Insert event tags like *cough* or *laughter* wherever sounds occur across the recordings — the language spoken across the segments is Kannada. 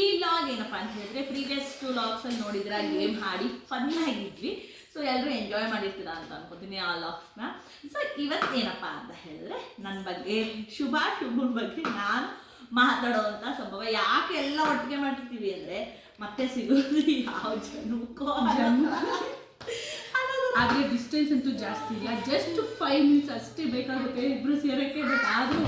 ಈ ಲಾಗ್ ಏನಪ್ಪ ಅಂತ ಹೇಳಿದ್ರೆ ಪ್ರೀವಿಯಸ್ ಟು ಲಾಗ್ಸಲ್ಲಿ ನೋಡಿದ್ರೆ ಗೇಮ್ ಆಡಿ ಫನ್ ಆಗಿದ್ವಿ. ಸೊ ಎಲ್ಲರೂ ಎಂಜಾಯ್ ಮಾಡಿರ್ತೀರಾ ಅಂತ ಅನ್ಕೋತೀನಿ ಆ ಲಾಗ್ಸ್ನ ಸೊ ಇವತ್ತು ಏನಪ್ಪ ಅಂತ ಹೇಳಿದ್ರೆ ನನ್ನ ಬಗ್ಗೆ, ಶುಭ ಶುಭನ ಬಗ್ಗೆ ನಾನು ಮಾತಾಡೋವಂಥ ಸಂಭವ. ಯಾಕೆ ಎಲ್ಲ ಒಟ್ಟಿಗೆ ಮಾಡಿರ್ತೀವಿ ಅಂದರೆ ಮತ್ತೆ ಸಿಗೋದು ಯಾವ ಜನಕ್ಕೋ ಆದ್ರೆ ಡಿಸ್ಟೆನ್ಸ್ ಅಂತೂ ಜಾಸ್ತಿ ಇಲ್ಲ. ಜಸ್ಟ್ ಫೈವ್ ಮಿನಿಟ್ಸ್ ಅಷ್ಟೇ ಬೇಕಾಗುತ್ತೆ. ಇಬ್ರು ಸೇರಕ್ಕೆ ಬಟ್ ಆದ್ರೂ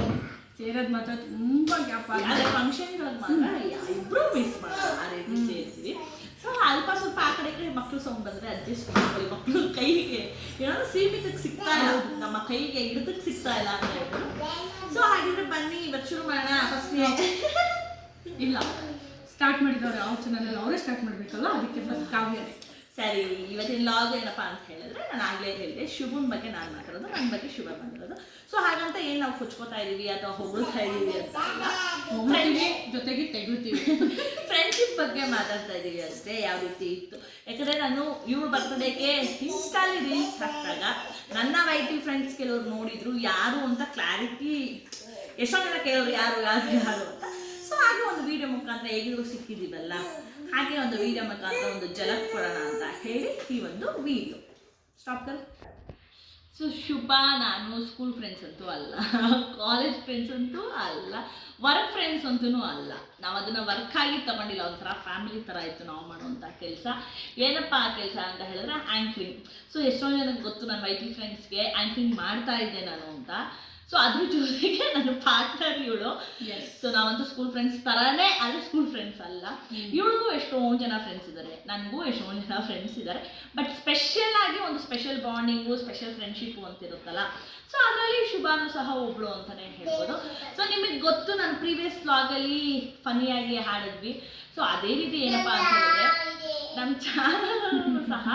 ಸೇರೋದು ಮಾತ್ರ ತುಂಬಾ ಗ್ಯಾಪ್ ಫಂಕ್ಷನ್ ಫಂಕ್ಷನ್ಗಳಿಗೆ ಮಾತ್ರ ಇಬ್ರು ಮಿಸ್ ಮಾಡೋದು ಆ ರೀತಿ ಸೇರ್ತೀವಿ ಸೊ ಅಲ್ಪ ಸ್ವಲ್ಪ ಆ ಕಡೆ ಕಡೆ ಮಕ್ಕಳು ಸೌಂಡ್ ಬಂದ್ರೆ ಅಡ್ಜಸ್ಟ್ ಮಾಡ್ಕೊಳ್ಳಿ. ಮಕ್ಕಳು ಕೈಗೆ ಏನಾದ್ರು ಸೀಮಿತಕ್ಕೆ ಸಿಗ್ತಾ ಇಲ್ಲ. ನಮ್ಮ ಕೈಗೆ ಹಿಡಿದಕ್ಕೆ ಸಿಗ್ತಾ ಇಲ್ಲ ಅಂತ ಹೇಳ್ಬಿಟ್ಟು. ಸೊ ಹಾಗಿದ್ರೆ ಬನ್ನಿ ಇವತ್ತು ಶುರು ಮಾಡೋಣ. ಫಸ್ಟ್ *laughs* ಇಲ್ಲ. ಸ್ಟಾರ್ಟ್ ಮಾಡಿದವ್ರು ಯಾವ ಚಾನಲ್ ಅವರೇ ಸ್ಟಾರ್ಟ್ ಮಾಡ್ಬೇಕಲ್ಲ? ಅದಕ್ಕೆ ಫಸ್ಟ್ ಕಾವ್ಯನೇ ಸರಿ ಇವತ್ತಿನ ಲಾಗ್ ಏನಪ್ಪ ಅಂತ ಹೇಳಿದ್ರೆ ನಾನು ಆಗ್ಲೇ ಹೇಳಿದೆ ಶುಭನ್ ಬಗ್ಗೆ ನಾನು ಮಾತಾಡೋದು ನನ್ನ ಬಗ್ಗೆ ಶುಭ ಬಂದಿರೋದು. ಸೊ ಹಾಗಂತ ಏನು ನಾವು ಕುಚ್ಕೋತಾ ಇದೀವಿ ಅಥವಾ ಹೊಗಳ್ತಾ ಇದೀವಿ ಅಂತ ಜೊತೆಗೆ ತೆಗಿತೀವಿ. ಫ್ರೆಂಡ್ಶಿಪ್ *laughs* ಬಗ್ಗೆ ಮಾತಾಡ್ತಾ ಇದೀವಿ ಅಷ್ಟೇ ಯಾವ ರೀತಿ ಇತ್ತು. ಯಾಕಂದ್ರೆ ನಾನು ಇವಳು ಬರ್ತಡೇಗೆ ಇನ್ಸ್ಟಾಲಿ ರೀಲ್ಸ್ ಹಾಕಿದಾಗ ನನ್ನ ವೈಟಿ ಫ್ರೆಂಡ್ಸ್ ಕೆಲವ್ರು ನೋಡಿದ್ರು ಯಾರು ಅಂತ ಕ್ಲಾರಿಟಿ ಎಷ್ಟೋ ಜನ ಕೆಲವರು ಯಾರು ಯಾರು ಯಾರು ಅಂತ. ಸೊ ಹಾಗೆ ಒಂದು ವಿಡಿಯೋ ಮುಖಾಂತರ ಹೇಗಿದ್ರು ಸಿಕ್ಕಿದ್ದೀವಲ್ಲ ಹಾಗೆ ಒಂದು ವಿಡಿಯೋ ಮುಖಾಂತರ ಒಂದು ಜಲಕ್ ಕೊಡೋಣ ಅಂತ ಹೇಳಿ ಈ ಒಂದು ವಿಡಿಯೋ. ಸ್ಟಾಪ್ ಸೊ ಶುಭ, ನಾನು ಸ್ಕೂಲ್ ಫ್ರೆಂಡ್ಸ್ ಅಂತೂ ಅಲ್ಲ. ಕಾಲೇಜ್ ಫ್ರೆಂಡ್ಸ್ ಅಂತೂ ಅಲ್ಲ. ವರ್ಕ್ ಫ್ರೆಂಡ್ಸ್ ಅಂತೂ ಅಲ್ಲ. ನಾವು ಅದನ್ನು ವರ್ಕ್ ಆಗಿ ತಗೊಂಡಿಲ್ಲ. ಒಂಥರ ಫ್ಯಾಮಿಲಿ ಥರ ಇತ್ತು ನಾವು ಮಾಡುವಂಥ ಕೆಲಸ. ಏನಪ್ಪ ಆ ಕೆಲಸ ಅಂತ ಹೇಳಿದ್ರೆ ಆ್ಯಂಕ್ರಿಂಗ್ ಸೊ ಎಷ್ಟೊಂದು ಜನಕ್ಕೆ ಗೊತ್ತು ನನ್ನ ವೈಟಿ ಫ್ರೆಂಡ್ಸ್ಗೆ ಆ್ಯಂಕ್ರಿಂಗ್ ಮಾಡ್ತಾ ಇದ್ದೆ ನಾನು ಅಂತ. ಸೊ ಅದ್ರ ಜೊತೆಗೆ ನನ್ನ ಪಾರ್ಟ್ನರ್ ಇವಳು. ಸೊ ನಾವಂತೂ ಸ್ಕೂಲ್ ಫ್ರೆಂಡ್ಸ್ ಥರನೇ ಆದರೆ ಸ್ಕೂಲ್ ಫ್ರೆಂಡ್ಸ್ ಅಲ್ಲ. ಇವಳಿಗೂ ಎಷ್ಟೊಂದು ಜನ ಫ್ರೆಂಡ್ಸ್ ಇದ್ದಾರೆ ನನಗೂ ಎಷ್ಟೊಂದು ಜನ ಫ್ರೆಂಡ್ಸ್ ಇದ್ದಾರೆ ಬಟ್ ಸ್ಪೆಷಲ್ ಆಗಿ ಒಂದು ಸ್ಪೆಷಲ್ ಬಾಂಡಿಂಗು ಸ್ಪೆಷಲ್ ಫ್ರೆಂಡ್ಶಿಪ್ಪು ಅಂತ ಇರುತ್ತಲ್ಲ ಸೊ ಅದರಲ್ಲಿ ಶುಭಾನು ಸಹ ಒಬ್ಳು ಅಂತಲೇ ಹೇಳ್ಬೋದು. ಸೊ ನಿಮಗೆ ಗೊತ್ತು ನಾನು ಪ್ರೀವಿಯಸ್ ವ್ಲಾಗಲ್ಲಿ ಫನಿಯಾಗಿ ಹಾಡಿದ್ವಿ. ಸೊ ಅದೇ ರೀತಿ ಏನಪ್ಪ ಅಂತ ಹೇಳಿದ್ರೆ ನಮ್ಮ ಚಾನಲ್ ಸಹ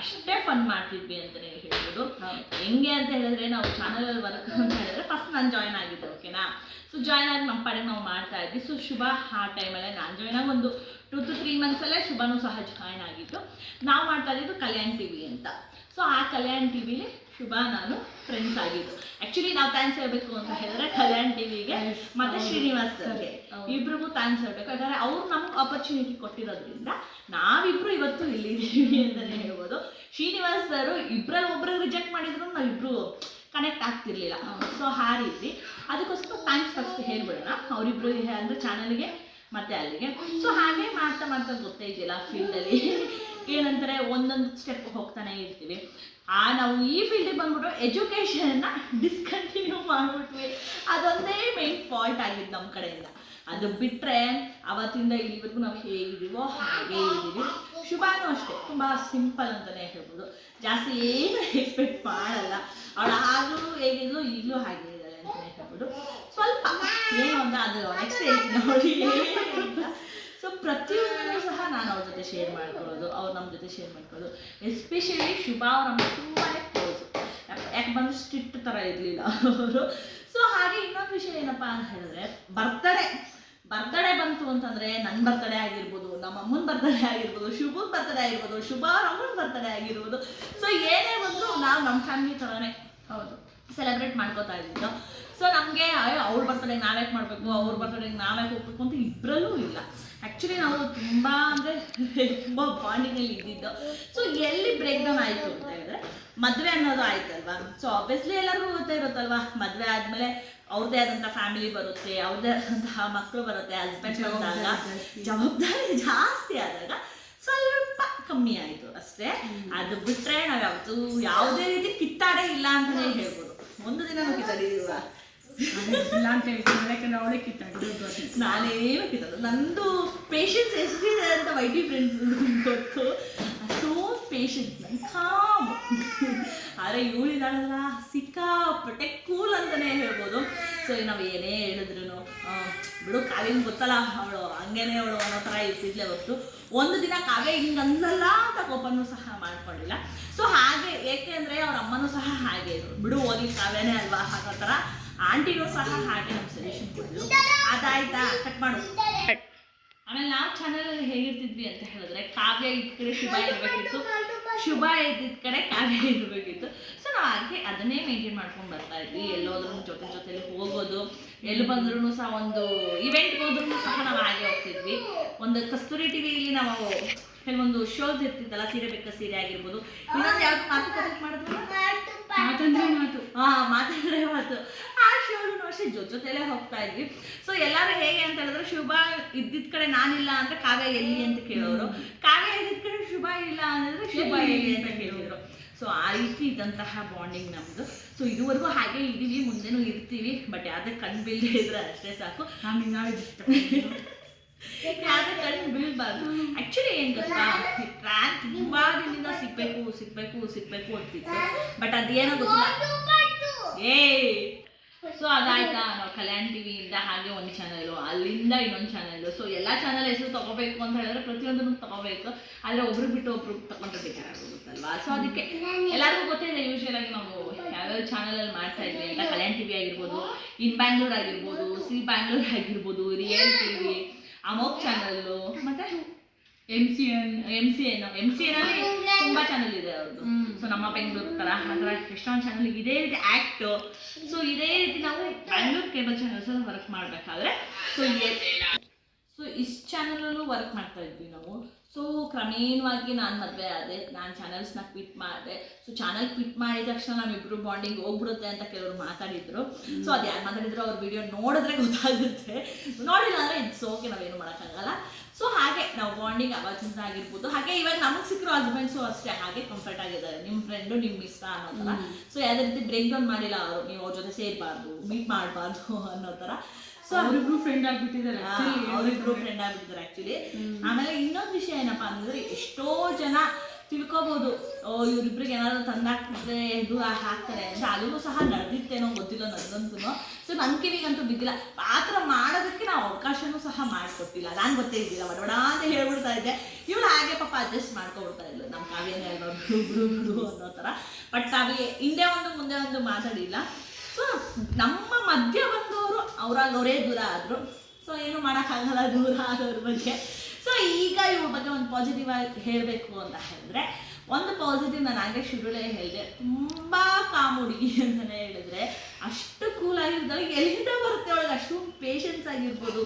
ಅಷ್ಟೇ ಫನ್ ಮಾಡ್ತಿದ್ವಿ ಅಂತ ಹೇಳ್ಬೋದು. ಹೆಂಗೆ ಅಂತ ಹೇಳಿದ್ರೆ ನಾವು ಚಾನಲಲ್ಲಿ ವರ್ಕ್ ಅಂತ ಹೇಳಿದ್ರೆ ಫಸ್ಟ್ ನಾನು ಜಾಯ್ನ್ ಆಗಿದ್ದೆ ಓಕೆನಾ ಸೊ ಜಾಯ್ನ್ ಆಗಿ ನಮ್ಮ ಪಡೆ ನಾವು ಮಾಡ್ತಾ ಇದ್ವಿ. ಸೊ ಶುಭ ಆ ಟೈಮಲ್ಲೇ ನಾನು ಜಾಯ್ನ್ ಆಗಿ ಒಂದು ಟು ಟು ತ್ರೀ ಮಂತ್ಸಲ್ಲೇ ಶುಭನೂ ಸಹ ಜಾಯ್ನ್ ಆಗಿತ್ತು ನಾವು ಮಾಡ್ತಾ ಇದ್ದಿದ್ದು ಕಲ್ಯಾಣ್ ಟಿ ವಿ ಅಂತ. ಸೊ ಆ ಕಲ್ಯಾಣ್ ಟಿ ವಿಲಿ ಶುಭ ನಾನು ಫ್ರೆಂಡ್ಸ್ ಆಗಿದ್ದು. ಆ್ಯಕ್ಚುಲಿ ನಾವು ಥ್ಯಾಂಕ್ಸ್ ಹೇಳಬೇಕು ಅಂತ ಹೇಳಿದ್ರೆ ಕಲ್ಯಾಣ್ ಟಿವಿಗೆ ಮತ್ತೆ ಶ್ರೀನಿವಾಸ್ ಸರ್ಗೆ. ಇಬ್ರಿಗೂ ಥ್ಯಾಂಕ್ಸ್ ಹೇಳಬೇಕು. ಯಾಕಂದರೆ ಅವ್ರು ನಮ್ಗೆ ಆಪರ್ಚುನಿಟಿ ಕೊಟ್ಟಿರೋದ್ರಿಂದ ನಾವಿಬ್ರು ಇವತ್ತು ಇಲ್ಲಿದ್ದೀವಿ ಅಂತಲೇ ಹೇಳ್ಬೋದು. ಶ್ರೀನಿವಾಸ್ ಸರ್ ಇಬ್ಬರಲ್ಲಿ ಒಬ್ಬರು ರಿಜೆಕ್ಟ್ ಮಾಡಿದ್ರು ನಾವಿಬ್ರು ಕನೆಕ್ಟ್ ಆಗ್ತಿರ್ಲಿಲ್ಲ. ಸೊ ಆ ರೀತಿ ಅದಕ್ಕೋಸ್ಕರ ಥ್ಯಾಂಕ್ಸ್ ಫಸ್ಟ್ ಹೇಳ್ಬಿಡೋಣ. ಅವರಿಬ್ರು ಅಂದ್ರೆ ಚಾನಲ್ಗೆ ಮತ್ತೆ ಅಲ್ಲಿಗೆ. ಸೊ ಹಾಗೆ ಮಾಡ್ತಾ ಮಾಡ್ತಾ ಗೊತ್ತೇ ಇದೆಯಲ್ಲ ಫೀಲ್ಡಲ್ಲಿ ಏನಂತಾರೆ ಒಂದೊಂದು ಸ್ಟೆಪ್ ಹೋಗ್ತಾನೆ ಇರ್ತೀವಿ. ಆ ನಾವು ಈ ಫೀಲ್ಡಿಗೆ ಬಂದ್ಬಿಟ್ಟು ಎಜುಕೇಷನ್ನ ಡಿಸ್ಕಂಟಿನ್ಯೂ ಮಾಡಿಬಿಟ್ವಿ. ಅದೊಂದೇ ಮೇನ್ ಫಾಲ್ಟ್ ಆಗಿದ್ದು ನಮ್ಮ ಕಡೆಯಿಂದ. ಅದು ಬಿಟ್ಟರೆ ಅವತ್ತಿಂದ ಇಲ್ಲಿವರೆಗೂ ನಾವು ಹೇಗಿದ್ದೀವೋ ಹಾಗೆ ಇದ್ದೀವಿ. ಶುಭಾನು ಅಷ್ಟೇ. ತುಂಬ ಸಿಂಪಲ್ ಅಂತಲೇ ಹೇಳ್ಬೋದು. ಜಾಸ್ತಿ ಏನು ಎಕ್ಸ್ಪೆಕ್ಟ್ ಮಾಡಲ್ಲ. ಅವಳು ಆಗಲೂ ಹೇಗಿದ್ಲು ಈಗಲೂ ಹಾಗೆ. ಹೇಳ್ಬೋದು ಸ್ವಲ್ಪ ಏನು ಅಂತ ಅದು ನೆಕ್ಸ್ಟ್ ಹೇಳ್ತೀನಿ ನೋಡಿ ಸೊ ಪ್ರತಿಯೊಂದನ್ನು ಸಹ ನಾನು ಅವ್ರ ಜೊತೆ ಶೇರ್ ಮಾಡ್ಕೊಳ್ಳೋದು, ಅವ್ರು ನಮ್ಮ ಜೊತೆ ಶೇರ್ ಮಾಡ್ಕೊಳ್ಳೋದು. ಎಸ್ಪೆಷಲಿ ಶುಭ ಅವ್ರು ನಮ್ಗೆ ತುಂಬಾ ಕ್ಲೋಸ್ ಯಾಕೆ ಬಂದು ಸ್ಟ್ರಿಕ್ಟ್ ಥರ ಇರಲಿಲ್ಲ ಅವರು. ಸೊ ಹಾಗೆ ಇನ್ನೊಂದು ವಿಷಯ ಏನಪ್ಪ ಅಂತ ಹೇಳಿದ್ರೆ ಬರ್ತಡೇ ಬರ್ತಡೇ ಬಂತು ಅಂತಂದ್ರೆ ನನ್ನ ಬರ್ತಡೇ ಆಗಿರ್ಬೋದು, ನಮ್ಮ ಅಮ್ಮನ ಬರ್ತಡೇ ಆಗಿರ್ಬೋದು, ಶುಭನ್ ಬರ್ತಡೇ ಆಗಿರ್ಬೋದು, ಶುಭ ಅವ್ರ ಅಮ್ಮನ ಬರ್ತಡೇ ಆಗಿರ್ಬೋದು. ಸೊ ಏನೇ ಬಂದರೂ ನಾವು ನಮ್ಮ ಫ್ಯಾಮಿಲಿ ಥರನೇ ಹೌದು ಸೆಲೆಬ್ರೇಟ್ ಮಾಡ್ಕೋತಾ ಇದ್ದಿದ್ದು ಸೊ ನಮಗೆ ಅವ್ರ ಬರ್ತಡೆ ನಾವ್ಯಾಕೆ ಮಾಡಬೇಕು? ಅವ್ರ ಬರ್ತಡೆಗೆ ನಾವ್ಯಾಕೆ ಹೋಗ್ಬೇಕು ಅಂತ ಇಬ್ಬರಲ್ಲೂ ಇಲ್ಲ. ಆ್ಯಕ್ಚುಲಿ ನಾವು ತುಂಬ ಅಂದರೆ ತುಂಬ ಬಾಂಡಿಂಗಲ್ಲಿ ಇದ್ದಿದ್ದು. ಸೊ ಎಲ್ಲಿ ಬ್ರೇಕ್ ಡೌನ್ ಆಯಿತು ಅಂತ ಹೇಳಿದ್ರೆ ಮದುವೆ ಅನ್ನೋದು ಆಯ್ತಲ್ವಾ? ಸೊ ಆಬ್ವಿಯಸ್ಲಿ ಎಲ್ಲರಿಗೂ ಗೊತ್ತೇ ಇರುತ್ತಲ್ವಾ? ಮದುವೆ ಆದಮೇಲೆ ಅವ್ರದೇ ಆದಂಥ ಫ್ಯಾಮಿಲಿ ಬರುತ್ತೆ ಅವ್ರದೇ ಆದಂತಹ ಮಕ್ಕಳು ಬರುತ್ತೆ ಹಸ್ಬೆಂಡ್ ಬಂದಾಗ. ಜವಾಬ್ದಾರಿ. ಜಾಸ್ತಿ ಆದಾಗ ಸ್ವಲ್ಪ ಕಮ್ಮಿ ಆಯಿತು ಅಷ್ಟೇ. ಅದು ಬಿಟ್ರೆ ನಾವು ಯಾವುದು ಯಾವುದೇ ರೀತಿ ಕಿತ್ತಾಡೇ ಇಲ್ಲ ಅಂತಲೇ ಹೇಳ್ಬೋದು. ಒಂದು ದಿನ ಕಿತ್ತಾಡಿದೀವ ಇಲ್ಲ ಅಂತ ಹೇಳ್ತೀನಿ. ಯಾಕಂದ್ರೆ ಅವಳೇ ಕಿತ್ತಾಡಿದ್ದು. ನಾನೇನು ಕಿತ್ತಲ್ಲ. ನಂದು ಪೇಷನ್ಸ್ ಎಷ್ಟಿದೆ ಅಂತ ವೈಟಿ ಫ್ರೆಂಡ್ಸ್ ಗೊತ್ತು. ಸೋ ಪೇಷನ್ಸ್ ನನ್ ಕಾಮ್ ಆದರೆ ಇವಳಿದಾಳಲ್ಲ ಸಿಕ್ಕಾಪಟ್ಟೆ ಕೂಲ್ ಅಂತಲೇ ಹೇಳ್ಬೋದು. ಸೊ ನಾವು ಏನೇ ಹೇಳಿದ್ರು ಬಿಡು, ಕಾವ್ಯಂಗೆ ಗೊತ್ತಲ್ಲ ಅವಳು. ಹಂಗೇನೆ ಅವಳು ಅನ್ನೋ ಥರ ಇರ್ತಿದ್ಲೆ ಹೊತ್ತು ಒಂದು ದಿನ ಕಾವ್ಯ ಹಿಂಗೆ ಅಂತ ಕೋಪನೂ ಸಹ ಮಾಡ್ಕೊಂಡಿಲ್ಲ. ಸೊ ಹಾಗೆ, ಏಕೆ ಅಂದರೆ ಅವ್ರ ಅಮ್ಮನೂ ಸಹ ಹಾಗೆ ಬಿಡು ಹೋಗಿ ಕಾವ್ಯನೇ ಅಲ್ವಾ ಹಾಗೋ ಥರ. ಆಂಟಿನೂ ಸಹ ಹಾಗೆ ನಮ್ಮ ಸಜೆಷನ್ ಕೊಡಲು ಅದಾಯ್ತಾ? ಕಟ್ ಮಾಡು. ಆಮೇಲೆ ನಾವು ಚಾನಲಲ್ಲಿ ಹೇಗಿರ್ತಿದ್ವಿ ಅಂತ ಹೇಳಿದ್ರೆ ಕಾವ್ಯ ಇದ್ದ ಕಡೆ ಶುಭ ಇರಬೇಕಿತ್ತು. ಶುಭ ಇದ್ದಿದ್ದ ಕಡೆ ಕಾವ್ಯ ಇರಬೇಕಿತ್ತು. ಸೊ ನಾವು ಹಾಗೆ ಅದನ್ನೇ ಮೇಂಟೈನ್ ಮಾಡ್ಕೊಂಡು ಬರ್ತಾ ಇದ್ವಿ. ಎಲ್ಲೋದ್ರೂ ಜೊತೆ ಜೊತೆಲಿ ಹೋಗೋದು. ಎಲ್ಲಿ ಬಂದ್ರೂ ಸಹ ಒಂದು ಇವೆಂಟ್ಗೆ ಹೋದ್ರೂ ಸಹ ನಾವು ಹಾಗೆ ಹೋಗ್ತಿದ್ವಿ. ಒಂದು ಕಸ್ತೂರಿ ಟಿವಿಲಿ ನಾವು ಕೆಲವೊಂದು ಶೋಸ್ ಇರ್ತಿತ್ತಲ್ಲ ಸೀರೆ ಬೆಕ್ಕ ಸೀರೆ ಆಗಿರ್ಬೋದು. ಇನ್ನೊಂದು ಯಾವ್ದು ಮಾತುಕತೆ ಮಾಡಿದ್ರು ಮಾತಂದ್ರೆ ಮಾತು. ಹಾ ಮಾತಂದ್ರೆ ಮಾತು. ಆ ಶೋನು ಅಷ್ಟೇ ಜೊತೆ ಜೊತೆಲೇ ಹೋಗ್ತಾ ಇದ್ವಿ. ಸೊ ಎಲ್ಲರೂ ಹೇಗೆ ಅಂತ ಹೇಳಿದ್ರೆ ಶುಭ ಇದ್ದಿದ್ ಕಡೆ ನಾನಿಲ್ಲ ಅಂದ್ರೆ ಕಾವ್ಯ ಎಲ್ಲಿ ಅಂತ ಕೇಳೋರು. ಕಾವ್ಯ ಇದ್ದಿದ್ ಕಡೆ ಶುಭ ಇಲ್ಲ ಅಂದ್ರೆ ಶುಭ ಎಲ್ಲಿ ಅಂತ ಕೇಳೋರು. ಸೊ ಆ ರೀತಿ ಇದ್ದಂತಹ ಬಾಂಡಿಂಗ್ ನಮ್ದು. ಸೊ ಇದುವರೆಗೂ ಹಾಗೆ ಇದೀವಿ ಮುಂದೆನೂ ಇರ್ತೀವಿ ಬಟ್ ಯಾವ್ದೇ ಕಣ್ ಬೀಳದೆ ಇದ್ರೆ ಅಷ್ಟೇ ಸಾಕು. *laughs* ಯಾವ್ದೇ ಕಣ್ ಬೀಳ್ಬಾರ್ದು ಆಕ್ಚುಲಿ ಏನ್ ಗೊತ್ತಾ? ಟ್ರ್ಯಾಕ್ ತುಂಬಾ ದಿನದಿಂದ ಸಿಗ್ಬೇಕು ಸಿಗ್ಬೇಕು ಸಿಗ್ಬೇಕು ಅಂತಿತ್ತು. ಬಟ್ ಅದೇನೋ ಗೊತ್ತಿಲ್ಲ. ನಾವು ಕಲ್ಯಾಣ್ ಇಂದ ಹಾಗೆ ಒಂದು ಚಾನಲು ಅಲ್ಲಿಂದ ಇನ್ನೊಂದು ಚಾನೆಲ್ ಸೊ ಎಲ್ಲ ಚಾನಲ್ ಹೆಸರು ತಗೋಬೇಕು ಅಂತ ಹೇಳಿದ್ರೆ ಪ್ರತಿಯೊಂದನ್ನು ತಗೋಬೇಕು. ಆದರೆ ಒಬ್ರು ಬಿಟ್ಟು ಒಬ್ರು ತಗೊಂಡ್ರೆ ಬೇಕಾಗುತ್ತಲ್ವಾ ಸೊ ಅದಕ್ಕೆ ಎಲ್ಲರಿಗೂ ಗೊತ್ತಿದೆ ಯೂಶುವಲ್ ಆಗಿ ನಾವು ಯಾವ್ಯಾವ ಚಾನಲಲ್ಲಿ ಮಾಡ್ತಾ ಇದ್ವಿ ಅಂತ. ಕಲ್ಯಾಣ್ ಟಿವಿ ಆಗಿರ್ಬೋದು ಇನ್ ಬ್ಯಾಂಗ್ಳೂರ್ ಆಗಿರ್ಬೋದು ಸಿ ಬ್ಯಾಂಗ್ಳೂರ್ ಆಗಿರ್ಬೋದು ರಿಯಲ್ ಟಿವಿ ಅಮೋಕ್ ಚಾನಲ್ಲು ಮತ್ತೆ M C N M C N M C N ಅಲ್ಲಿ ತುಂಬಾ ಚಾನಲ್ ಇದೆ ಅವ್ರದ್ದು. ಸೊ ನಮ್ಮ ಬೆಂಗಳೂರು ತರ ಅದರ ಎಷ್ಟೊಂದು ಚಾನಲ್ ಇದೇ ರೀತಿ ಆಕ್ಟ್ ಸೊ ಇದೇ ರೀತಿ ನಾವು ಬ್ಯಾಂಗ್ಳೂರ್ ಕೇಬಲ್ ಚಾನಲ್ಸ್ ವರ್ಕ್ ಮಾಡಬೇಕಾದ್ರೆ ಸೊ ಸೊ ಇಷ್ಟು ಚಾನಲಲ್ಲೂ ವರ್ಕ್ ಮಾಡ್ತಾ ಇದ್ವಿ ನಾವು. ಸೊ ಕ್ರಮೇಣವಾಗಿ ನಾನು ಮದುವೆ ಆದೆ ನಾನು ಚಾನಲ್ಸ್ನ ಕ್ವಿಟ್ ಮಾಡಿದೆ. ಸೊ ಚಾನಲ್ ಕ್ವಿಟ್ ಮಾಡಿದ ತಕ್ಷಣ ನಮ್ಮಿಬ್ರು ಬಾಂಡಿಂಗ್ ಹೋಗ್ಬಿಡುತ್ತೆ ಅಂತ ಕೆಲವರು ಮಾತಾಡಿದ್ರು. ಸೊ ಅದು ಯಾರು ಮಾತಾಡಿದ್ರು ಅವ್ರ ವಿಡಿಯೋ ನೋಡಿದ್ರೆ ಗೊತ್ತಾಗುತ್ತೆ. ನೋಡಿಲ್ಲ ಅಂದರೆ ಇಟ್ಸ್ ಓಕೆ ನಾವೇನು ಮಾಡೋಕ್ಕಾಗಲ್ಲ. ಸೊ ಹಾಗೆ ನಾವು ಬಾಂಡಿಂಗ್ ಅವತ್ತಿಂದ ಆಗಿರ್ಬೋದು. ಹಾಗೆ ಇವಾಗ ನಮಗೆ ಸಿಕ್ಕಿರೋ ಹಸ್ಬೆಂಡ್ಸು ಅಷ್ಟೇ ಹಾಗೆ ಕಂಫರ್ಟ್ ಆಗಿದ್ದಾರೆ. ನಿಮ್ಮ ಫ್ರೆಂಡು ನಿಮ್ ಇಷ್ಟ ಅನ್ನೋ ತರ ಸೊ ಯಾವ್ದೇ ರೀತಿ ಬ್ರೇಕ್ ಡೌನ್ ಮಾಡಿಲ್ಲ ಅವರು. ನೀವು ಅವ್ರ ಜೊತೆ ಸೇರ್ಬಾರ್ದು ಮೀಟ್ ಮಾಡಬಾರ್ದು *laughs* ಅನ್ನೋ ತರ ಸೊ ಅವರಿಬ್ರು ಫ್ರೆಂಡ್ ಆಗ್ಬಿಟ್ಟಿದ್ದಾರೆ ಅವರಿಬ್ರು ಫ್ರೆಂಡ್ ಆಗ್ಬಿಟ್ಟಿದ್ದಾರೆ ಆಕ್ಚುಲಿ ಆಮೇಲೆ ಇನ್ನೊಂದು ವಿಷಯ ಏನಪ್ಪಾ ಅಂದ್ರೆ ಎಷ್ಟೋ ಜನ ತಿಳ್ಕೊಬೋದು. ಇವ್ರಿಬ್ರಿಗೆ ಏನಾದ್ರು ತಂದಾಕ್ತಿದ್ರೆ ಇದು ಹಾಕ್ತಾರೆ. ಅಂತ ಅಲ್ಲಿಗೂ ಸಹ ನಡೆದಿತ್ತೇನೋ ಗೊತ್ತಿಲ್ಲ ನನಗಂತೂ ಸೊ ನನ್ನ ಕಿವಿಗಂತೂ ಬಿದ್ದಿಲ್ಲ. ಥರ ಮಾಡೋದಕ್ಕೆ ನಾವು ಅವಕಾಶನೂ ಸಹ ಮಾಡಿಕೊಟ್ಟಿಲ್ಲ. ನಾನು ಗೊತ್ತೇ ಇದ್ದಿಲ್ಲ. ಬಡಬಡ ಅಂತ ಹೇಳ್ಬಿಡ್ತಾ ಇದ್ದೆ. ಇವಳು ಹಾಗೆ ಪಾಪ ಅಡ್ಜಸ್ಟ್ ಮಾಡ್ಕೊಬಿಡ್ತಾ ಇದ್ಲು. ನಮ್ಮ ಕಾವ್ಯನೇ ಅನ್ನೋ ಥರ. ಬಟ್ ಕಾವ್ಯ ಹಿಂದೆ ಒಂದು, ಮುಂದೆ ಒಂದು ಮಾತಾಡಿಲ್ಲ. ಸೊ ನಮ್ಮ ಮಧ್ಯ ಬಂದವರು ಅವ್ರಾಗ ಅವರೇ ದೂರ ಆದರು. ಸೊ ಏನು ಮಾಡೋಕ್ಕಾಗಲ್ಲ ದೂರ ಆದವ್ರ ಬಗ್ಗೆ. ಸೊ ಈಗ ಇವ್ರ ಬಗ್ಗೆ ಒಂದು ಪಾಸಿಟಿವ್ ಆಗಿ ಹೇಳಬೇಕು ಅಂತ ಹೇಳಿದ್ರೆ, ಒಂದು ಪಾಸಿಟಿವ್ ನಾನು ಆಗಲೇ ಶುರುಲೇ ಹೇಳಿದೆ. ತುಂಬ ಕಾಮ್ ಹುಡುಗಿ ಅಂತಲೇ ಹೇಳಿದ್ರೆ, ಅಷ್ಟು ಕೂಲ್ ಆಗಿರ್ತಾಳೆ. ಎಲ್ಲಿಂದ ಬರುತ್ತೆ ಅವಳಿಗೆ ಅಷ್ಟು ಪೇಷನ್ಸ್ ಆಗಿರ್ಬೋದು,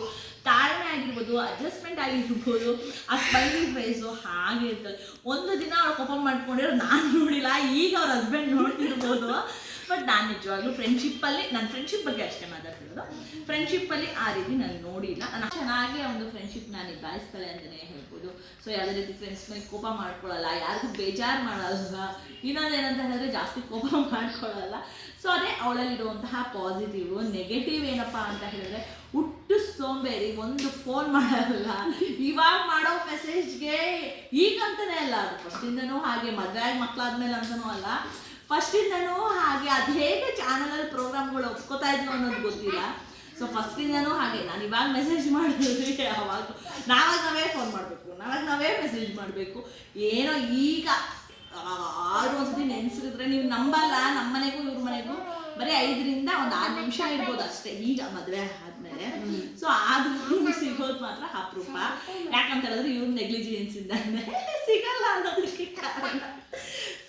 ತಾಳ್ಮೆ ಆಗಿರ್ಬೋದು ಅಡ್ಜಸ್ಟ್ಮೆಂಟ್ ಆಗಿರ್ಬೋದು. ಆ ಸ್ಮೈಲಿಂಗ್ ಫೇಸು ಹಾಗೆ ಇರ್ತದೆ. ಒಂದು ದಿನ ಅವ್ರು ಕೋಪ ಮಾಡ್ಕೊಂಡಿರೋ ನಾನು ನೋಡಿಲ್ಲ, ಈಗ ಅವ್ರ ಹಸ್ಬೆಂಡ್ ನೋಡ್ತಿರ್ಬೋದು. ಬಟ್ ನಾನು ನಿಜವಾಗ್ಲೂ ಫ್ರೆಂಡ್ಶಿಪ್ಪಲ್ಲಿ ನನ್ನ ಫ್ರೆಂಡ್ಶಿಪ್ ಬಗ್ಗೆ ಅಷ್ಟೇ ಮಾತಾಡ್ತಿರೋದು. ಫ್ರೆಂಡ್ಶಿಪ್ಪಲ್ಲಿ ಆ ರೀತಿ ನಾನು ನೋಡಿಲ್ಲ. ನಾನು ಚೆನ್ನಾಗಿ ಒಂದು ಫ್ರೆಂಡ್ಶಿಪ್ ನಾನು ನಿಭಾಯಿಸ್ತಾಳೆ ಅಂತಲೇ ಹೇಳ್ಬೋದು. ಸೊ ಯಾವುದೇ ರೀತಿ ಫ್ರೆಂಡ್ಸ್ ಮೇಲೆ ಕೋಪ ಮಾಡ್ಕೊಳ್ಳಲ್ಲ, ಯಾರಿಗೂ ಬೇಜಾರು ಮಾಡಲ್ಲ ಇನ್ನೊಂದೇನಂತ ಹೇಳಿದ್ರೆ ಜಾಸ್ತಿ ಕೋಪ *laughs* ಮಾಡ್ಕೊಳ್ಳಲ್ಲ. ಸೊ ಅದೇ ಅವಳಲ್ಲಿರುವಂತಹ ಪಾಸಿಟಿವ್ ನೆಗೆಟಿವ್ ಏನಪ್ಪಾ ಅಂತ ಹೇಳಿದ್ರೆ, ಹುಟ್ಟು ಸೋಂಬೇರಿ, ಒಂದು ಫೋನ್ ಮಾಡಲ್ಲ. ಇವಾಗ ಮಾಡೋ ಮೆಸೇಜ್ಗೆ ಈಗಂತಾನೆ ಅಲ್ಲ ಅದು. ಫಸ್ಟಿಂದನೂ ಹಾಗೆ ಮದುವೆ ಆಗಿ ಮಕ್ಕಳಾದ್ಮೇಲೆ ಅಂತನೂ ಅಲ್ಲ. ಫಸ್ಟಿಂದನೂ ಹಾಗೆ ಅದು ಹೇಗೆ ಚಾನಲಲ್ಲಿ ಪ್ರೋಗ್ರಾಮ್ಗಳು ಒಪ್ಕೋತಾ ಇದ್ವು ಅನ್ನೋದು ಗೊತ್ತಿಲ್ಲ. ಸೊ ಫಸ್ಟಿಂದನೂ ಹಾಗೆ. ನಾನು ಇವಾಗ ಮೆಸೇಜ್ ಮಾಡಿದ್ರೆ ಅವಾಗ ನಾವಾಗ ನಾವೇ ಫೋನ್ ಮಾಡಬೇಕು. ನಾವಾಗ ನಾವೇ ಮೆಸೇಜ್ ಮಾಡಬೇಕು. ಏನೋ ಈಗ ಆರು ಒಂದ್ಸತಿ ನೆನೆಸಿದ್ರೆ ನೀವು ನಂಬಲ್ಲ ನಮ್ಮ ಮನೆಗೂ ಇವ್ರ ಮನೆಗೂ. ಬರೀ ಐದರಿಂದ ಒಂದು ಆರು ನಿಮಿಷ ಇರ್ಬೋದು ಅಷ್ಟೇ. ಈಗ ಮದುವೆ ಆದ್ಮೇಲೆ. ಸೊ ಆದ್ರೂ ಸಿಗೋದು ಮಾತ್ರ ಅಪರೂಪ. ಯಾಕಂತ ಹೇಳಿದ್ರೆ ಇವ್ರ ನೆಗ್ಲಿಜಿಯನ್ಸ್ ಇಂದ ಸಿಗಲ್ಲ ಅನ್ನೋದಕ್ಕೆ ಕಾರಣ.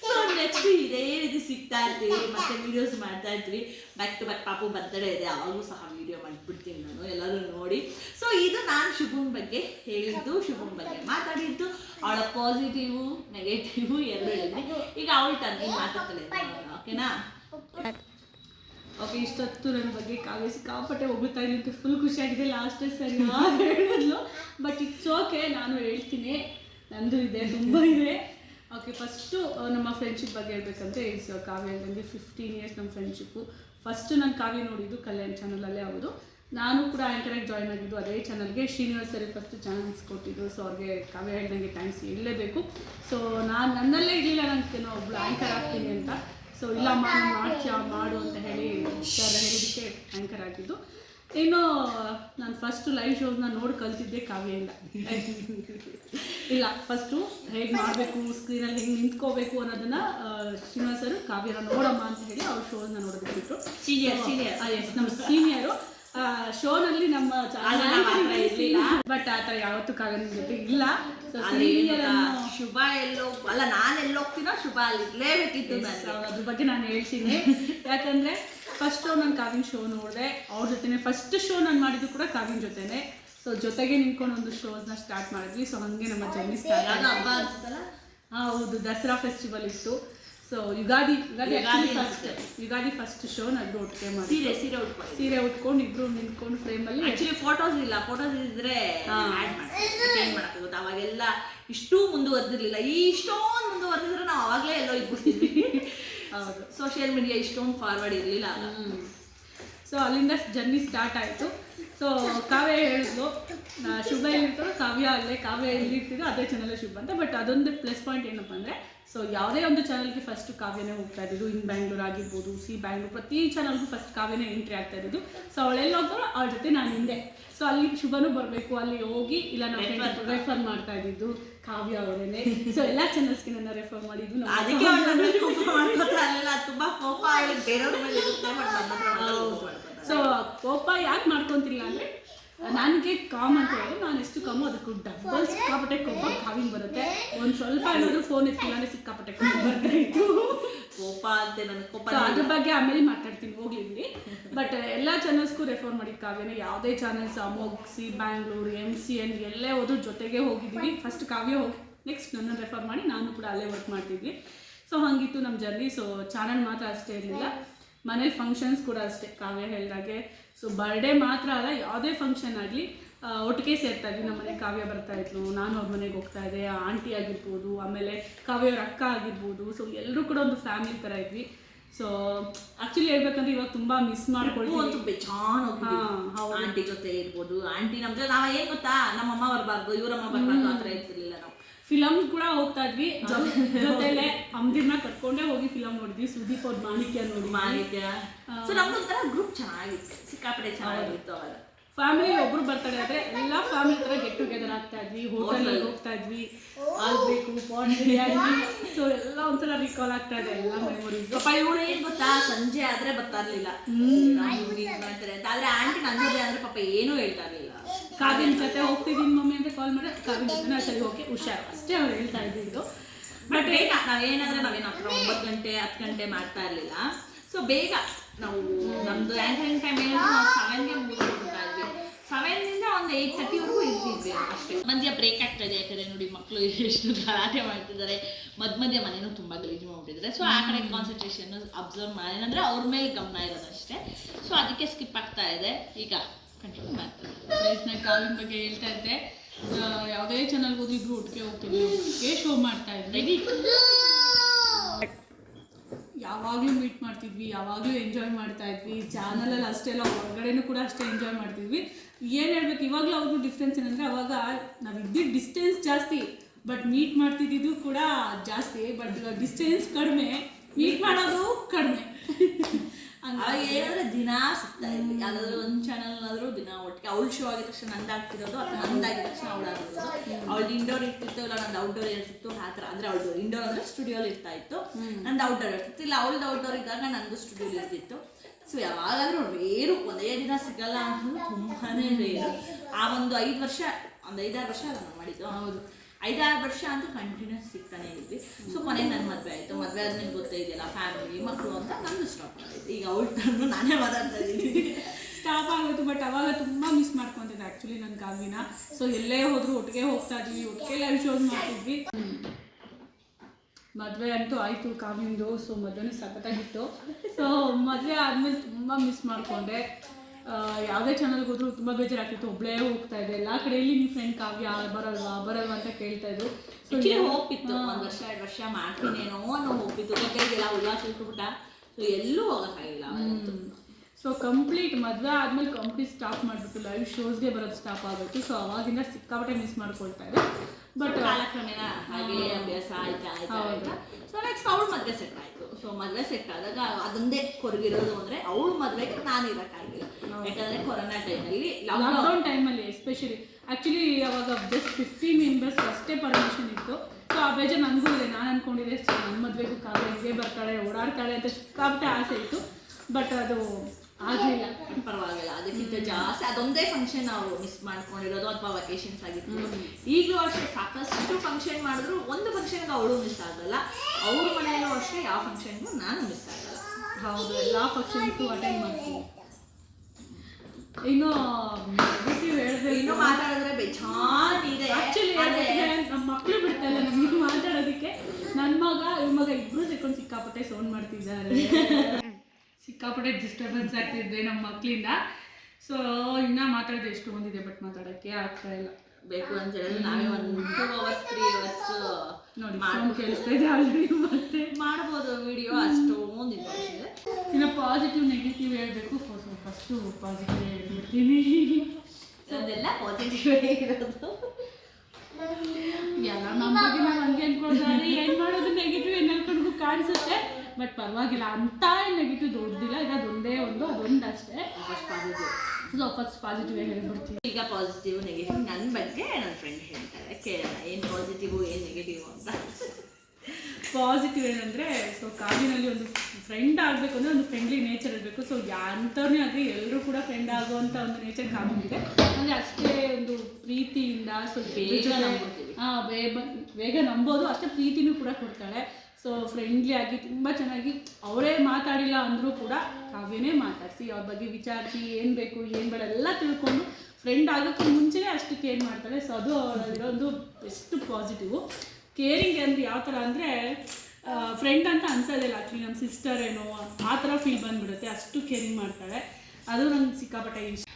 ಸೊ ನೆಕ್ಸ್ಟ್ ಇದೇ ಸಿಗ್ತಾ ಇರ್ತೀವಿ ಮತ್ತೆ ವಿಡಿಯೋಸ್ ಮಾಡ್ತಾ ಇರ್ತೀವಿ ಬ್ಯಾಕ್ ಟು ಬ್ಯಾಕ್ ಪಾಪು ಬರ್ತಡೇ ಇದೆ ಅವಾಗೂ ಸಹ ವಿಡಿಯೋ ಮಾಡಿಬಿಡ್ತೀನಿ ನಾನು, ಎಲ್ಲರೂ ನೋಡಿ. ಸೊ ಇದು ನಾನು ಶುಭನ್ ಬಗ್ಗೆ ಹೇಳಿದ್ದು ಶುಭನ್ ಬಗ್ಗೆ ಮಾತಾಡಿದ್ದು, ಅವಳ ಪಾಸಿಟಿವ್ ನೆಗೆಟಿವ್ ಎಲ್ಲ ಹೇಳಿದ್ವಿ ಈಗ ಅವಳು ಟರ್ನ್ ಮಾತಾಡ್ತಾಳೆ ಓಕೆನಾ ಓಕೆ ಇಷ್ಟೊತ್ತು ನನ್ನ ಬಗ್ಗೆ ಕಾವ್ಯ ಸಿಕ್ಕಾಪಟ್ಟೆ ಹೋಗ್ತಾ ಇದ್ದು ಫುಲ್ ಖುಷಿಯಾಗಿದೆ ಲಾಸ್ಟ್ ಸರಿ ಹೇಳಿದ್ಲು. ಬಟ್ ಇಟ್ಸ್ ಓಕೆ ನಾನು ಹೇಳ್ತೀನಿ, ನಂದು ಇದೆ, ತುಂಬ ಇದೆ. ಓಕೆ ಫಸ್ಟು ನಮ್ಮ ಫ್ರೆಂಡ್ಶಿಪ್ ಬಗ್ಗೆ ಹೇಳ್ಬೇಕಂದ್ರೆ ಇಸ್ ಕಾವ್ಯ ಹೇಳ್ದಂಗೆ ಫಿಫ್ಟೀನ್ ಇಯರ್ಸ್ ನಮ್ಮ ಫ್ರೆಂಡ್ಶಿಪ್ಪು ಫಸ್ಟ್ ನಾನು ಕಾವ್ಯ ನೋಡಿದ್ದು ಕಲ್ಯಾಣ್ ಚಾನಲಲ್ಲೇ ಹೌದು. ನಾನು ಕೂಡ ಆ್ಯಂಕರಾಗಿ ಜಾಯ್ನ್ ಆಗಿದ್ದು ಅದೇ ಚಾನಲ್ಗೆ ಶ್ರೀನಿವಾಸ್ ಸರಿ ಫಸ್ಟ್ ಚಾನ್ಸ್ ಕೊಟ್ಟಿದ್ದು ಸೊ ಅವ್ರಿಗೆ ಕಾವ್ಯ ಹೇಳ್ದಂಗೆ ಥ್ಯಾಂಕ್ಸ್ ಹೇಳಲೇಬೇಕು. ಸೊ ನಾನು ನನ್ನಲ್ಲೇ ಇರಲಿಲ್ಲ ನನಗೆ ಒಬ್ಳು ಆ್ಯಂಕರ್ ಆಗ್ತೀನಿ ಅಂತ. ಸೊ ಇಲ್ಲಮ್ಮ ಮಾಡ್ತೀಯಾ, ಮಾಡು ಅಂತ ಹೇಳಿ ಸರ್ ಹೇಳಿದ್ದಕ್ಕೆ ಆ್ಯಂಕರ್ ಆಗಿದ್ದು. ಇನ್ನು ನಾನು ಫಸ್ಟ್ ಲೈವ್ ಶೋಸ್ನ ನೋಡಿ ಕಲ್ತಿದ್ದೆ ಕಾವ್ಯಿಂದ ಇಲ್ಲ ಫಸ್ಟು ಹೇಗೆ ಮಾಡಬೇಕು ಸ್ಕ್ರೀನಲ್ಲಿ ಹೆಂಗೆ ನಿಂತ್ಕೋಬೇಕು ಅನ್ನೋದನ್ನ ಶ್ರೀನಿವಾಸ್ ಸರ್ ಕಾವ್ಯನ ನೋಡಮ್ಮ ಅಂತ ಹೇಳಿ ಅವ್ರ ಶೋಸ್ನ ಬಿಟ್ಟು ಸೀನಿಯರ್ ಸೀನಿಯರ್ ಎಸ್ ನಮ್ಮ ಸೀನಿಯರು ಶೋನಲ್ಲಿ ನಮ್ಮ ಬಟ್ ಆ ಥರ ಯಾವತ್ತೂ ಕಾವ್ಯ ಜೊತೆ ಇಲ್ಲ. ಶುಭ ಎಲ್ಲೋ ಅಲ್ಲ ನಾನು ಎಲ್ಲೋಗ್ತೀನೋ ಶುಭ ಅಲ್ಲಿ ಇರ್ಲೇಬೇಕಿತ್ತು ಅದ್ರ ಬಗ್ಗೆ ನಾನು ಹೇಳ್ತೀನಿ. ಯಾಕಂದ್ರೆ ಫಸ್ಟ್ ನಾನು ಕಾವಿನ ಶೋ ನೋಡಿದೆ. ಅವ್ರ ಜೊತೆನೆ ಫಸ್ಟ್ ಶೋ ನಾನು ಮಾಡಿದ್ದು ಕೂಡ ಕಾವಿನ ಜೊತೆನೆ. ಸೊ ಜೊತೆಗೆ ನಿಂತ್ಕೊಂಡು ಒಂದು ಶೋಸ್ನ ಸ್ಟಾರ್ಟ್ ಮಾಡಿದ್ವಿ. ಸೊ ಹಂಗೆ ನಮ್ಮ ಜರ್ನಿ ಸ್ಟಾರ್ಟ್ ಹಬ್ಬ ಹೌದು. ದಸರಾ ಫೆಸ್ಟಿವಲ್ ಇತ್ತು. So Ugadi Ugadi first Ugadi first show ನಾನು ಒಟ್ಟಿಗೆ ಮಾಡಿ ಸೀರೆ ಸೀರೆ ಉಟ್ಕೊಂಡು ಸೀರೆ ಉಟ್ಕೊಂಡು ಇಬ್ರು ನಿಂತ್ಕೊಂಡು ಫ್ರೇಮಲ್ಲಿ ಆ್ಯಕ್ಚುಲಿ ಫೋಟೋಸ್ ಇಲ್ಲ. ಫೋಟೋಸ್. ಆಡ್ ಚೇಂಜ್ ಮಾಡಕ್ಕಾಗುತ್ತೆ ಅವಾಗೆಲ್ಲ ಇಷ್ಟೂ ಮುಂದುವರೆದಿರ್ಲಿಲ್ಲ. ಇಷ್ಟೊಂದು ಮುಂದುವರೆದಿದ್ರೆ ನಾವು ಆಗ್ಲೇ ಎಲ್ಲೋ ಇದ್ಬಿಡ್ತಿದ್ವಿ. ಹೌದು. ಸೋಷಿಯಲ್ ಮೀಡಿಯಾ ಇಷ್ಟೊಂದು ಫಾರ್ವರ್ಡ್ ಇರಲಿಲ್ಲ ಸೊ ಅಲ್ಲಿಂದ ಜರ್ನಿ ಸ್ಟಾರ್ಟ್ ಆಯಿತು. ಸೊ ಕಾವ್ಯ ಹೇಳಿದ್ಲು. ಶುಭ ಎಲ್ಲಿರ್ತಾರೋ ಕಾವ್ಯ ಅಲ್ಲೇ ಕಾವ್ಯ ಎಲ್ಲಿರ್ತಿರೋ ಅದೇ ಚಾನಲ್ ಶುಭ ಅಂತ. ಬಟ್ ಅದೊಂದು ಪ್ಲಸ್ ಪಾಯಿಂಟ್ ಏನಪ್ಪ ಅಂದರೆ ಸೊ ಯಾವುದೇ ಒಂದು ಚಾನಲ್ಗೆ ಫಸ್ಟ್ ಕಾವ್ಯನೇ ಹೋಗ್ತಾ ಇದ್ದಿದ್ದು ಇನ್ ಬ್ಯಾಂಗ್ಳೂರ್ ಆಗಿರ್ಬೋದು ಸಿ ಬ್ಯಾಂಗ್ಳೂರ್ ಪ್ರತಿ ಚಾನಲ್ಗೂ ಫಸ್ಟ್ ಕಾವ್ಯನೇ ಎಂಟ್ರಿ ಆಗ್ತಾ ಇರೋದು. ಸೊ ಅವಳೆಲ್ಲ ಹೋಗ್ತಾರೋ ಅವ್ರ ಜೊತೆ ನಾನು ಹಿಂದೆ. ಸೊ ಅಲ್ಲಿ ಶುಭನೂ ಬರಬೇಕು. ಅಲ್ಲಿ ಹೋಗಿ ಇಲ್ಲ ನಾವು ರೆಫರ್ ಮಾಡ್ತಾ ಇದ್ದಿದ್ದು ಕಾವ್ಯ ಅವರೇನೆ. ಸೊ ಎಲ್ಲ ಚಾನಲ್ಸ್ಗೆ ನನ್ನ ರೆಫರ್ ಮಾಡಿದ್ದು ಅದಕ್ಕೆ ಸೊ ಕೋಪ ಯಾಕೆ ಮಾಡ್ಕೊಂತಿಲ್ಲ ಅಂದರೆ ನನಗೆ ಕಾಮ್ ಅಂತ ಹೇಳಿ ನಾನು ಎಷ್ಟು ಕಾಮು ಅದಕ್ಕೆ ಗುಡ್ ಡಬಲ್ ಸಿಕ್ಕಾಪಟ್ಟೆ ಕೊಬ್ಬ ಕಾವಿನ ಬರುತ್ತೆ. ಒಂದು ಸ್ವಲ್ಪ ಏನಾದರೂ ಫೋನ್ ಇತ್ತು ಅಂದರೆ ಸಿಕ್ಕಾಪಟ್ಟೆ ಕೊಬ್ಬ ಬರ್ತಾ ಇತ್ತು. ಕೋಪ ಅಂತೆ ನನಗೆ ಕೋಪ ಅದ್ರ ಬಗ್ಗೆ ಆಮೇಲೆ ಮಾತಾಡ್ತೀನಿ ಹೋಗ್ಲಿ ಬಿಡಿ. ಬಟ್ ಎಲ್ಲ ಚಾನಲ್ಸ್ಗೂ ರೆಫರ್ ಮಾಡಿ ಕಾವ್ಯನ. ಯಾವುದೇ channels Amogh C Bangalore M C N ಎಲ್ಲೇ ಹೋದ್ರು ಜೊತೆಗೆ ಹೋಗಿದ್ದೀವಿ ಫಸ್ಟ್ ಕಾವ್ಯ ಹೋಗಿ ನೆಕ್ಸ್ಟ್ ನನ್ನ ರೆಫರ್ ಮಾಡಿ ನಾನು ಕೂಡ ಅಲ್ಲೇ ವರ್ಕ್ ಮಾಡ್ತಿದ್ವಿ. ಸೊ ಹಂಗಿತ್ತು ನಮ್ಮ ಜರ್ನಿ ಸೊ ಚಾನಲ್ ಮಾತ್ರ ಅಷ್ಟೇ ಇರಲಿಲ್ಲ. ಮನೇಲಿ ಫಂಕ್ಷನ್ಸ್ ಕೂಡ ಅಷ್ಟೇ ಕಾವ್ಯ ಹೇಳಿದಾಗೆ. ಸೊ ಬರ್ಡೇ ಮಾತ್ರ ಅಲ್ಲ ಯಾವುದೇ ಫಂಕ್ಷನ್ ಆಗಲಿ ಒಟ್ಟಿಗೆ ಸೇರ್ತಾ ಇದ್ವಿ ನಮ್ಮ ಮನೆಗೆ ಕಾವ್ಯ ಬರ್ತಾ ಇದ್ಲು ನಾನು ಅವ್ರ ಮನೆಗೆ ಹೋಗ್ತಾ ಇದ್ದೆ ಆಂಟಿ ಆಗಿರ್ಬೋದು ಆಮೇಲೆ ಕಾವ್ಯವ್ರ ಅಕ್ಕ ಆಗಿರ್ಬೋದು. ಸೊ ಎಲ್ಲರೂ ಕೂಡ ಒಂದು ಫ್ಯಾಮಿಲಿ ಥರ ಇದ್ವಿ. ಸೊ ಆ್ಯಕ್ಚುಲಿ ಹೇಳ್ಬೇಕಂದ್ರೆ ಇವಾಗ ತುಂಬ ಮಿಸ್ ಮಾಡ್ಕೊಳ್ತೀವಿ. ಆಂಟಿ ಜೊತೆ ಇರ್ಬೋದು. ಆಂಟಿ ನಮ್ ಜೊತೆ ನಾವ್ ಏನ್ ಗೊತ್ತಾ? ನಮ್ಮ ಅಮ್ಮ ಬರ್ಬಾರ್ದು ಇವ್ರಮ್ಮ ಬರಬಾರ್ದು ಆ ಥರ ಇರ್ತಿರ್ಲಿಲ್ಲ ನಾವು. ಫಿಲಮ್ ಕೂಡ ಹೋಗ್ತಾ ಇದ್ವಿ. ಜೊತೆಲೆ ಅಮ್ದಿರ್ನ ಕಟ್ಕೊಂಡೇ ಹೋಗಿ ಫಿಲಮ್ ನೋಡಿದ್ವಿ. ಸುದೀಪ್ ಅವ್ರ ಮಾಣಿಕ್ಯ ನೋಡಿ ಮಾಲಿದ್ಯ ಸೊ ನಮ್ದೊಂಥರ ಗ್ರೂಪ್ ಚೆನ್ನಾಗಿತ್ತು. ಸಿಕ್ಕಾಪಟ್ಟೆ ಚೆನ್ನಾಗಿತ್ತು ಅವಾಗ. ಫ್ಯಾಮಿಲಿ ಒಬ್ರು ಬರ್ತಾರೆ ಆದ್ರೆ ಎಲ್ಲ ಫ್ಯಾಮಿಲಿ ತರ ಗೆಟ್ ಟುಗೆದರ್ ಆಗ್ತಾ ಇದ್ವಿ ಹೋಟೆಲ್ ಹೋಗ್ತಾ ಇದ್ವಿ. ಆಗ್ಬೇಕು ಪಾಂಡಿ ಸೊ ಎಲ್ಲ ಒಂದ್ಸಲ ರಿಕಾಲ್ ಆಗ್ತಾ ಇದೆ ಎಲ್ಲ ಮೆಮೊರೀಸ್ ಪಾಪ ಇವಳು ಏನ್ ಗೊತ್ತಾ? ಸಂಜೆ ಆದ್ರೆ ಬರ್ತಾ ಇರ್ಲಿಲ್ಲ ಮಾಡ್ತಾರೆ ಅಂತ ಆದ್ರೆ ಆಂಟಿ ನನ್ನ ಜೊತೆ ಅಂದ್ರೆ ಪಾಪ ಏನೂ ಹೇಳ್ತಾ ಇರ್ಲಿಲ್ಲ ಕಾವ್ಯನ ಜೊತೆ ಹೋಗ್ತಿದ್ದೀನಿ ಮಮ್ಮಿ ಅಂತ ಕಾಲ್ ಮಾಡಿ ಕಾವ್ಯನ ಜೊತೆ ಸರಿ ಓಕೆ ಹುಷಾರು. ಅಷ್ಟೇ ಅವ್ರು ಹೇಳ್ತಾ ಇದ್ದಿದ್ದು ಬಟ್ ಬೇಗ ನಾವೇನಾದ್ರೆ ನಾವೇನು ಹತ್ರ ಒಂಬತ್ತು ಗಂಟೆ ಹತ್ತು ಗಂಟೆ ಮಾಡ್ತಾ ಇರ್ಲಿಲ್ಲ. ಸೊ ಬೇಗ ನಾವು ನಮ್ದು ಆಂಕರಿಂಗ್ ಟೈಮ್ ಏನಾದ್ರು ಸೆವೆನ್ಗೆ ಮುಗಿಸ್ಬಿಡ್ತಾ ಸೆವೆನ್ನಿಂದ ಒಂದು ಏಯ್ಟ್ ತರ್ಟಿವರೆಗೂ ಇರ್ತಿದ್ವಿ ಅಷ್ಟೇ. ಮಧ್ಯ ಬ್ರೇಕ್ ಆಗ್ತಾ ಇದೆ ಯಾಕಂದ್ರೆ ನೋಡಿ ಮಕ್ಕಳು ಎಷ್ಟು ಗಲಾಟೆ ಮಾಡ್ತಿದ್ದಾರೆ. ಮಧ್ಯ ಮಧ್ಯ ಮನೇನೂ ತುಂಬ ಗಲೀಜು ಮಾಡ್ಬಿಟ್ಟಿದ್ದಾರೆ. ಸೊ ಆ ಕಡೆ ಕಾನ್ಸಂಟ್ರೇಷನ್ ಅಬ್ಸರ್ವ್ ಮಾಡಿ ಅಂದ್ರೆ ಅವ್ರ ಮೇಲೆ ಗಮನ ಇರೋದಷ್ಟೇ ಸೊ ಅದಕ್ಕೆ ಸ್ಕಿಪ್ ಆಗ್ತಾ ಇದೆ. ಈಗ ಕಂಟಿನ್ಯೂ ಮಾಡ್ತಾರೆ ಕಾಲಿನ ಬಗ್ಗೆ ಹೇಳ್ತಾ ಇದ್ದೆ. ಯಾವುದೇ ಚಾನಲ್ಗೆ ಹೋದಿದ್ರು ಒಟ್ಟಿಗೆ ಹೋಗ್ತಿದ್ವಿ ಒಟ್ಟಿಗೆ ಶೋ ಮಾಡ್ತಾ ಇದ್ವಿ ಯಾವಾಗಲೂ ಮೀಟ್ ಮಾಡ್ತಿದ್ವಿ, ಯಾವಾಗಲೂ ಎಂಜಾಯ್ ಮಾಡ್ತಾ ಇದ್ವಿ. ಚಾನಲಲ್ಲಿ ಅಷ್ಟೆಲ್ಲ ಹೊರಗಡೆನೂ ಕೂಡ ಅಷ್ಟೇ ಎಂಜಾಯ್ ಮಾಡ್ತಿದ್ವಿ. ಏನು ಹೇಳ್ಬೇಕು, ಇವಾಗಲೂ ಅವ್ರಿಗೂ ಡಿಫ್ರೆನ್ಸ್ ಏನಂದರೆ ಅವಾಗ ನಾವು ಇದ್ದಿದ್ದ ಡಿಸ್ಟೆನ್ಸ್ ಜಾಸ್ತಿ ಬಟ್ ಮೀಟ್ ಮಾಡ್ತಿದ್ದಿದ್ದು ಕೂಡ ಜಾಸ್ತಿ ಬಟ್ ಡಿಸ್ಟೆನ್ಸ್ ಕಡಿಮೆ. ಮೀಟ್ ಮಾಡೋದು ಕಡಿಮೆ. *laughs* ಏನಂದ್ರೆ ದಿನ ಸಿಗ್ತಾ ಇದ್ವಿ ಯಾವ್ದಾದ್ರು ಒಂದ್ ಚಾನಲ್ ಆದ್ರೂ ದಿನ ಒಟ್ಟಿಗೆ ಅವಳ ಶೋ ಆಗಿದ ತಕ್ಷಣ ನಂದಾಗ್ತಿರೋದು ಅಥವಾ ನಂದಾಗಿದ ತಕ್ಷಣ ಅವಳ ಅವಳು ಇಂಡೋರ್ ಇರ್ತಿತ್ತು ಇಲ್ಲ ನಂದು ಔಟ್ಡೋರ್ ಇರ್ತಿತ್ತು ಆ ಥರ. ಅಂದ್ರೆ ಅವಳು ಇಂಡೋರ್ ಅಂದ್ರೆ ಸ್ಟುಡಿಯೋಲಿ ಇರ್ತಾ ಇತ್ತು. ನಂದು ಔಟ್ಡೋರ್ ಇರ್ತಿತ್ತು. ಇಲ್ಲ ಅವಳದು ಔಟ್ಡೋರ್ ಇದ್ದಾಗ ನಂದು ಸ್ಟುಡಿಯೋಲಿ ಇರ್ತಿತ್ತು. ಸೊ ಯಾವಾಗಾದ್ರೂ ರೇರು ಒಂದೇ ದಿನ ಸಿಗಲ್ಲ ಅಂತಂದ್ರೆ ತುಂಬಾನೇ ರೇರು ಆ ಒಂದು ಐದು ವರ್ಷ ಒಂದು ಐದಾರು ವರ್ಷ ಅದನ್ನು ಮಾಡಿದ್ದು. ಹೌದು. ಐದಾರು ವರ್ಷ ಅಂತ ಕಂಟಿನ್ಯೂಸ್ ಸಿಗ್ತಾನೆ ಇದ್ವಿ ಸೊ ಕೊನೆಗೆ ನನ್ನ ಮದುವೆ ಆಯಿತು. ಮದುವೆ ಆದ್ಮೇಲೆ ಗೊತ್ತೇ ಇದೆಯಲ್ಲ ಫ್ಯಾಮಿಲಿ ಮಕ್ಕಳು ಅಂತ ನಂದು ಸ್ಟಾಪ್ ಮಾಡಿದ್ದು ಈಗ ಅವಳ ತಂದು ನಾನೇ ಮಾತಾಡ್ತಾ ಇದ್ದೀನಿ. ಸ್ಟಾಪ್ ಆಗೋಯ್ತು ಬಟ್ ಅವಾಗ ತುಂಬ ಮಿಸ್ ಮಾಡ್ಕೊತಿದ್ದೆ ಆ್ಯಕ್ಚುಲಿ ನನ್ನ ಕಾವ್ಯನ ಸೊ ಎಲ್ಲೇ ಹೋದ್ರು ಒಟ್ಟಿಗೆ ಹೋಗ್ತಾ ಇದ್ವಿ, ಒಟ್ಟಿಗೆ ಲೈವ್ ಶೋಸ್ ಮಾಡ್ತಿದ್ವಿ. ಮದುವೆ ಅಂತೂ ಆಯಿತು ಕಾವ್ಯಂದು. ಸೊ ಮದುವೆನೂ ಸಖತ್ತಾಗಿತ್ತು. ಸೊ ಮದುವೆ ಆದಮೇಲೆ ತುಂಬ ಮಿಸ್ ಮಾಡಿಕೊಂಡೆ. ಯಾವುದೇ ಚಾನಲ್ಗೆ ಹೋದ್ರು ತುಂಬ ಬೇಜಾರಾಗ್ತಿತ್ತು. ಒಬ್ಬಳೇ ಹೋಗ್ತಾ ಇದೆ ಎಲ್ಲ ಕಡೆಯಲ್ಲಿ ನೀವು ಫ್ರೆಂಡ್ ಕಾವ್ಯ ಬರಲ್ವಾ? ಬರಲ್ವಾ ಅಂತ ಕೇಳ್ತಾ ಇದ್ರು. ಸೊ ಆಕ್ಚುಲಿ ಹೋಗ್ತಿತ್ತು. ಒಂದು ವರ್ಷ ಎರಡು ವರ್ಷ ಮಾಡ್ತೀನೇನೋ ಅನ್ನೋ ಹೋಗ್ತಿತ್ತು. ಎಲ್ಲ ಉಲ್ಲಾಸ ಇಟ್ಬಿಟ್ಟ ಸೊ ಎಲ್ಲೂ ಹೋಗೋಕ್ಕಾಗಿಲ್ಲ. ಸೊ ಕಂಪ್ಲೀಟ್ ಮದುವೆ ಆದಮೇಲೆ ಕಂಪ್ಲೀಟ್ ಸ್ಟಾಪ್ ಮಾಡಿಬಿಟ್ಟು ಲೈವ್ ಶೋಸ್ಗೆ ಬರೋದು ಸ್ಟಾಪ್ ಆಗೋಯ್ತು ಸೊ ಅವಾಗಿಂದ ಸಿಕ್ಕಾಪಟ್ಟೆ ಮಿಸ್ ಮಾಡ್ಕೊಳ್ತಾ ಇದೆ ಬಟ್ ಕಾಲಕ್ರಮೇಣ ಹಾಗೆ ಅಭ್ಯಾಸ ಆಯ್ತಾ ಸೊ ನೆಕ್ಸ್ಟ್ ಅವಳು ಮದುವೆ ಸೆಟ್ ಆಯಿತು. ಸೊ ಮದುವೆ ಸೆಟ್ ಆದಾಗ ಅದೊಂದೇ ಕೊರಗಿರೋದು ಅಂದ್ರೆ ಅವಳು ಮದುವೆಗೆ ನಾನು ಇರೋಕ್ಕಾಗಿಲ್ಲ ಯಾಕಂದ್ರೆ ಕೊರೋನಾ ಟೈಮಲ್ಲಿ ಲಾಕ್ಡೌನ್ ಟೈಮಲ್ಲಿ ಎಸ್ಪೆಷಲಿ ಆ್ಯಕ್ಚುಲಿ ಅವಾಗ ಜಸ್ಟ್ ಫಿಫ್ಟಿ ಮೆಂಬರ್ಸ್ ಅಷ್ಟೇ ಪರ್ಮಿಷನ್ ಇತ್ತು. ಸೊ ಆ ಬೇಜಾರು ನನಗೂ ಇದೆ. ನಾನು ಅಂದ್ಕೊಂಡಿದ್ದೆ ನನ್ನ ಮದುವೆಗೂ ಕಾಲ ಹೀಗೆ ಬರ್ತಾಳೆ ಓಡಾಡ್ತಾಳೆ ಅಂತ ಸಿಕ್ಕಾಪಟ್ಟೆ ಆಸೆ ಇತ್ತು. ಬಟ್ ಅದು ಆಗ್ಲಿಲ್ಲ ಪರವಾಗಿಲ್ಲ. ಅದಕ್ಕಿಂತ ಜಾಸ್ತಿ ಅದೊಂದೇ ಫಂಕ್ಷನ್ ನಾವು ಮಿಸ್ ಮಾಡ್ಕೊಂಡಿರೋದು ಅಥವಾ ವೆಕೇಶನ್ಸ್ ಆಗಿತ್ತು ಈಗಲೂ ಅಷ್ಟೇ ಸಾಕಷ್ಟು ಫಂಕ್ಷನ್ ಮಾಡಿದ್ರು ಒಂದು ಫಂಕ್ಷನ್ಗೆ ಅವಳು ಮಿಸ್ ಆಗಲ್ಲ. ಅವ್ರ ಮನೆಯಲ್ಲೂ ಅಷ್ಟೇ ಯಾವ ಫಂಕ್ಷನ್ಗೂ ನಾನು ಮಿಸ್ ಆಗಲ್ಲ. ಹೌದು ಎಲ್ಲ ಫಂಕ್ಷನ್ಗೂ ಅಟೆಂಡ್ ಮಾಡ್ತೀನಿ. ಇನ್ನು ಇನ್ನು ಮಾತಾಡಿದ್ರೆ ಇದೆ ಆಕ್ಚುಲಿ ನಮ್ಮ ಮಕ್ಕಳು ಬಿಡ್ತಲ್ಲ ನಮಗೆ ಮಾತಾಡೋದಕ್ಕೆ. ನನ್ನ ಮಗ ಇವ್ ಮಗ ಇಬ್ರು ಸಿಕ್ಕೊಂಡು ಸಿಕ್ಕಾಪಟ್ಟೆ ಸೌಂಡ್ ಮಾಡ್ತಿದ್ದಾರೆ. ಸಿಕ್ಕಾಪಟ್ಟೆ ಡಿಸ್ಟರ್ಬೆನ್ಸ್ ಆಗ್ತಿದ್ದೆ ನಮ್ಮ ಮಕ್ಕಳಿಂದ ಸೊ ಇನ್ನ ಮಾತಾಡೋದು ಎಷ್ಟು ಬಂದಿದೆ ಬಟ್ ಮಾತಾಡೋಕ್ಕೆ ಆಗ್ತಾ ಇಲ್ಲ. ಬೇಕು ಅಂತ ಹೇಳಿದ್ರೆ ನಾವೇ ಒಂದು ಟೂ ಅವರ್ಸ್ ತ್ರೀ ಅವರ್ಸ್ ನೋಡಿ ಸೌಂಡ್ ಕೇಳಿಸ್ತಾ ಇದೆ ಆಲ್ರೆಡಿ ಮತ್ತೆ. ಮಾಡ್ಬೋದು ವಿಡಿಯೋ ಅಷ್ಟೊಂದು ಇದೆ ಇನ್ನು ಪಾಸಿಟಿವ್ ನೆಗೆಟಿವ್ ಹೇಳಬೇಕು. ಫಸ್ಟು ಪಾಸಿಟಿವ್ ಹೇಳ್ಬಿಡ್ತೀನಿ. ಅದೆಲ್ಲ ಪಾಸಿಟಿವ್ ಇರೋದು. ಎಲ್ಲ ನಮ್ಮ ಬಗ್ಗೆ ನಾವು ಹಂಗೆ ಅನ್ಕೊಳ್ತಾರೆ ಏನು ಮಾಡೋದು ನೆಗೆಟಿವ್ ಏನು ಅನ್ಕೊಂಡು ಕಾಣಿಸುತ್ತೆ. ಬಟ್ ಪರವಾಗಿಲ್ಲ ಅಂತ ನೆಗೆಟಿವ್ ದೊಡ್ಡದಿಲ್ಲ ಈಗ ಅದೊಂದೇ ಒಂದು ಅದೊಂದು ಅಷ್ಟೇ first positive so first positive ಹೇಳ್ಬಿಡ್ತೀನಿ. ಈಗ ಪಾಸಿಟಿವ್ ನೆಗೆಟಿವ್ ನನ್ನ ಬಗ್ಗೆ ನನ್ನ ಫ್ರೆಂಡ್ ಹೇಳ್ತಾರೆ. ಕೇಳೋಣ ಏನು ಪಾಸಿಟಿವ್ ಏನು ನೆಗೆಟಿವ್ ಅಂತ. ಪಾಸಿಟಿವ್ ಏನಂದ್ರೆ ಸೊ ಕಾಲಿನಲ್ಲಿ ಒಂದು ಫ್ರೆಂಡ್ ಆಗಬೇಕು ಅಂದ್ರೆ ಒಂದು ಫ್ರೆಂಡ್ಲಿ ನೇಚರ್ ಇರಬೇಕು. ಸೊ ಅಂಥವ್ರನ್ನೇ ಆಗಲಿ ಎಲ್ಲರೂ ಕೂಡ ಫ್ರೆಂಡ್ ಆಗುವಂಥ ಒಂದು ನೇಚರ್ ಕಾಮಂಗಿದೆ ಅಂದರೆ ಅಷ್ಟೇ ಒಂದು ಪ್ರೀತಿಯಿಂದ ಸೊ ಬೇಗ. ಹಾಂ ಬೇಗ ಬೇಗ ನಂಬೋದು ಅಷ್ಟೇ ಪ್ರೀತಿನೂ ಕೂಡ ಕೊಡ್ತಾಳೆ. ಸೊ ಫ್ರೆಂಡ್ಲಿ ಆಗಿ, ತುಂಬ ಚೆನ್ನಾಗಿ ಅವರೇ ಮಾತಾಡಿಲ್ಲ ಅಂದರೂ ಕೂಡ ಕಾವ್ಯನೇ ಮಾತಾಡಿಸಿ, ಅವ್ರ ಬಗ್ಗೆ ವಿಚಾರಿಸಿ, ಏನು ಬೇಕು, ಏನು ಬೇಡ ಎಲ್ಲ ತಿಳ್ಕೊಂಡು ಫ್ರೆಂಡ್ ಆಗೋಕ್ಕೆ ಮುಂಚೆನೇ ಅಷ್ಟು ಕೇರ್ ಮಾಡ್ತಾಳೆ. ಸೊ ಅದು ಅವರಲ್ಲಿರೋದು ಬೆಸ್ಟ್ ಪಾಸಿಟಿವು ಕೇರಿಂಗ್ ಅಂದ್ರೆ ಯಾವ ಥರ ಅಂದರೆ ಫ್ರೆಂಡ್ ಅಂತ ಅನ್ಸೋದಿಲ್ಲ ಆ್ಯಕ್ಚುಲಿ ನಮ್ಮ ಸಿಸ್ಟರ್ ಏನೋ ಆ ಥರ ಫೀಲ್ ಬಂದ್ಬಿಡುತ್ತೆ. ಅಷ್ಟು ಕೇರಿಂಗ್ ಮಾಡ್ತಾಳೆ. ಅದು ನಂಗೆ ಸಿಕ್ಕಾಪಟ್ಟೆ ಇಷ್ಟ.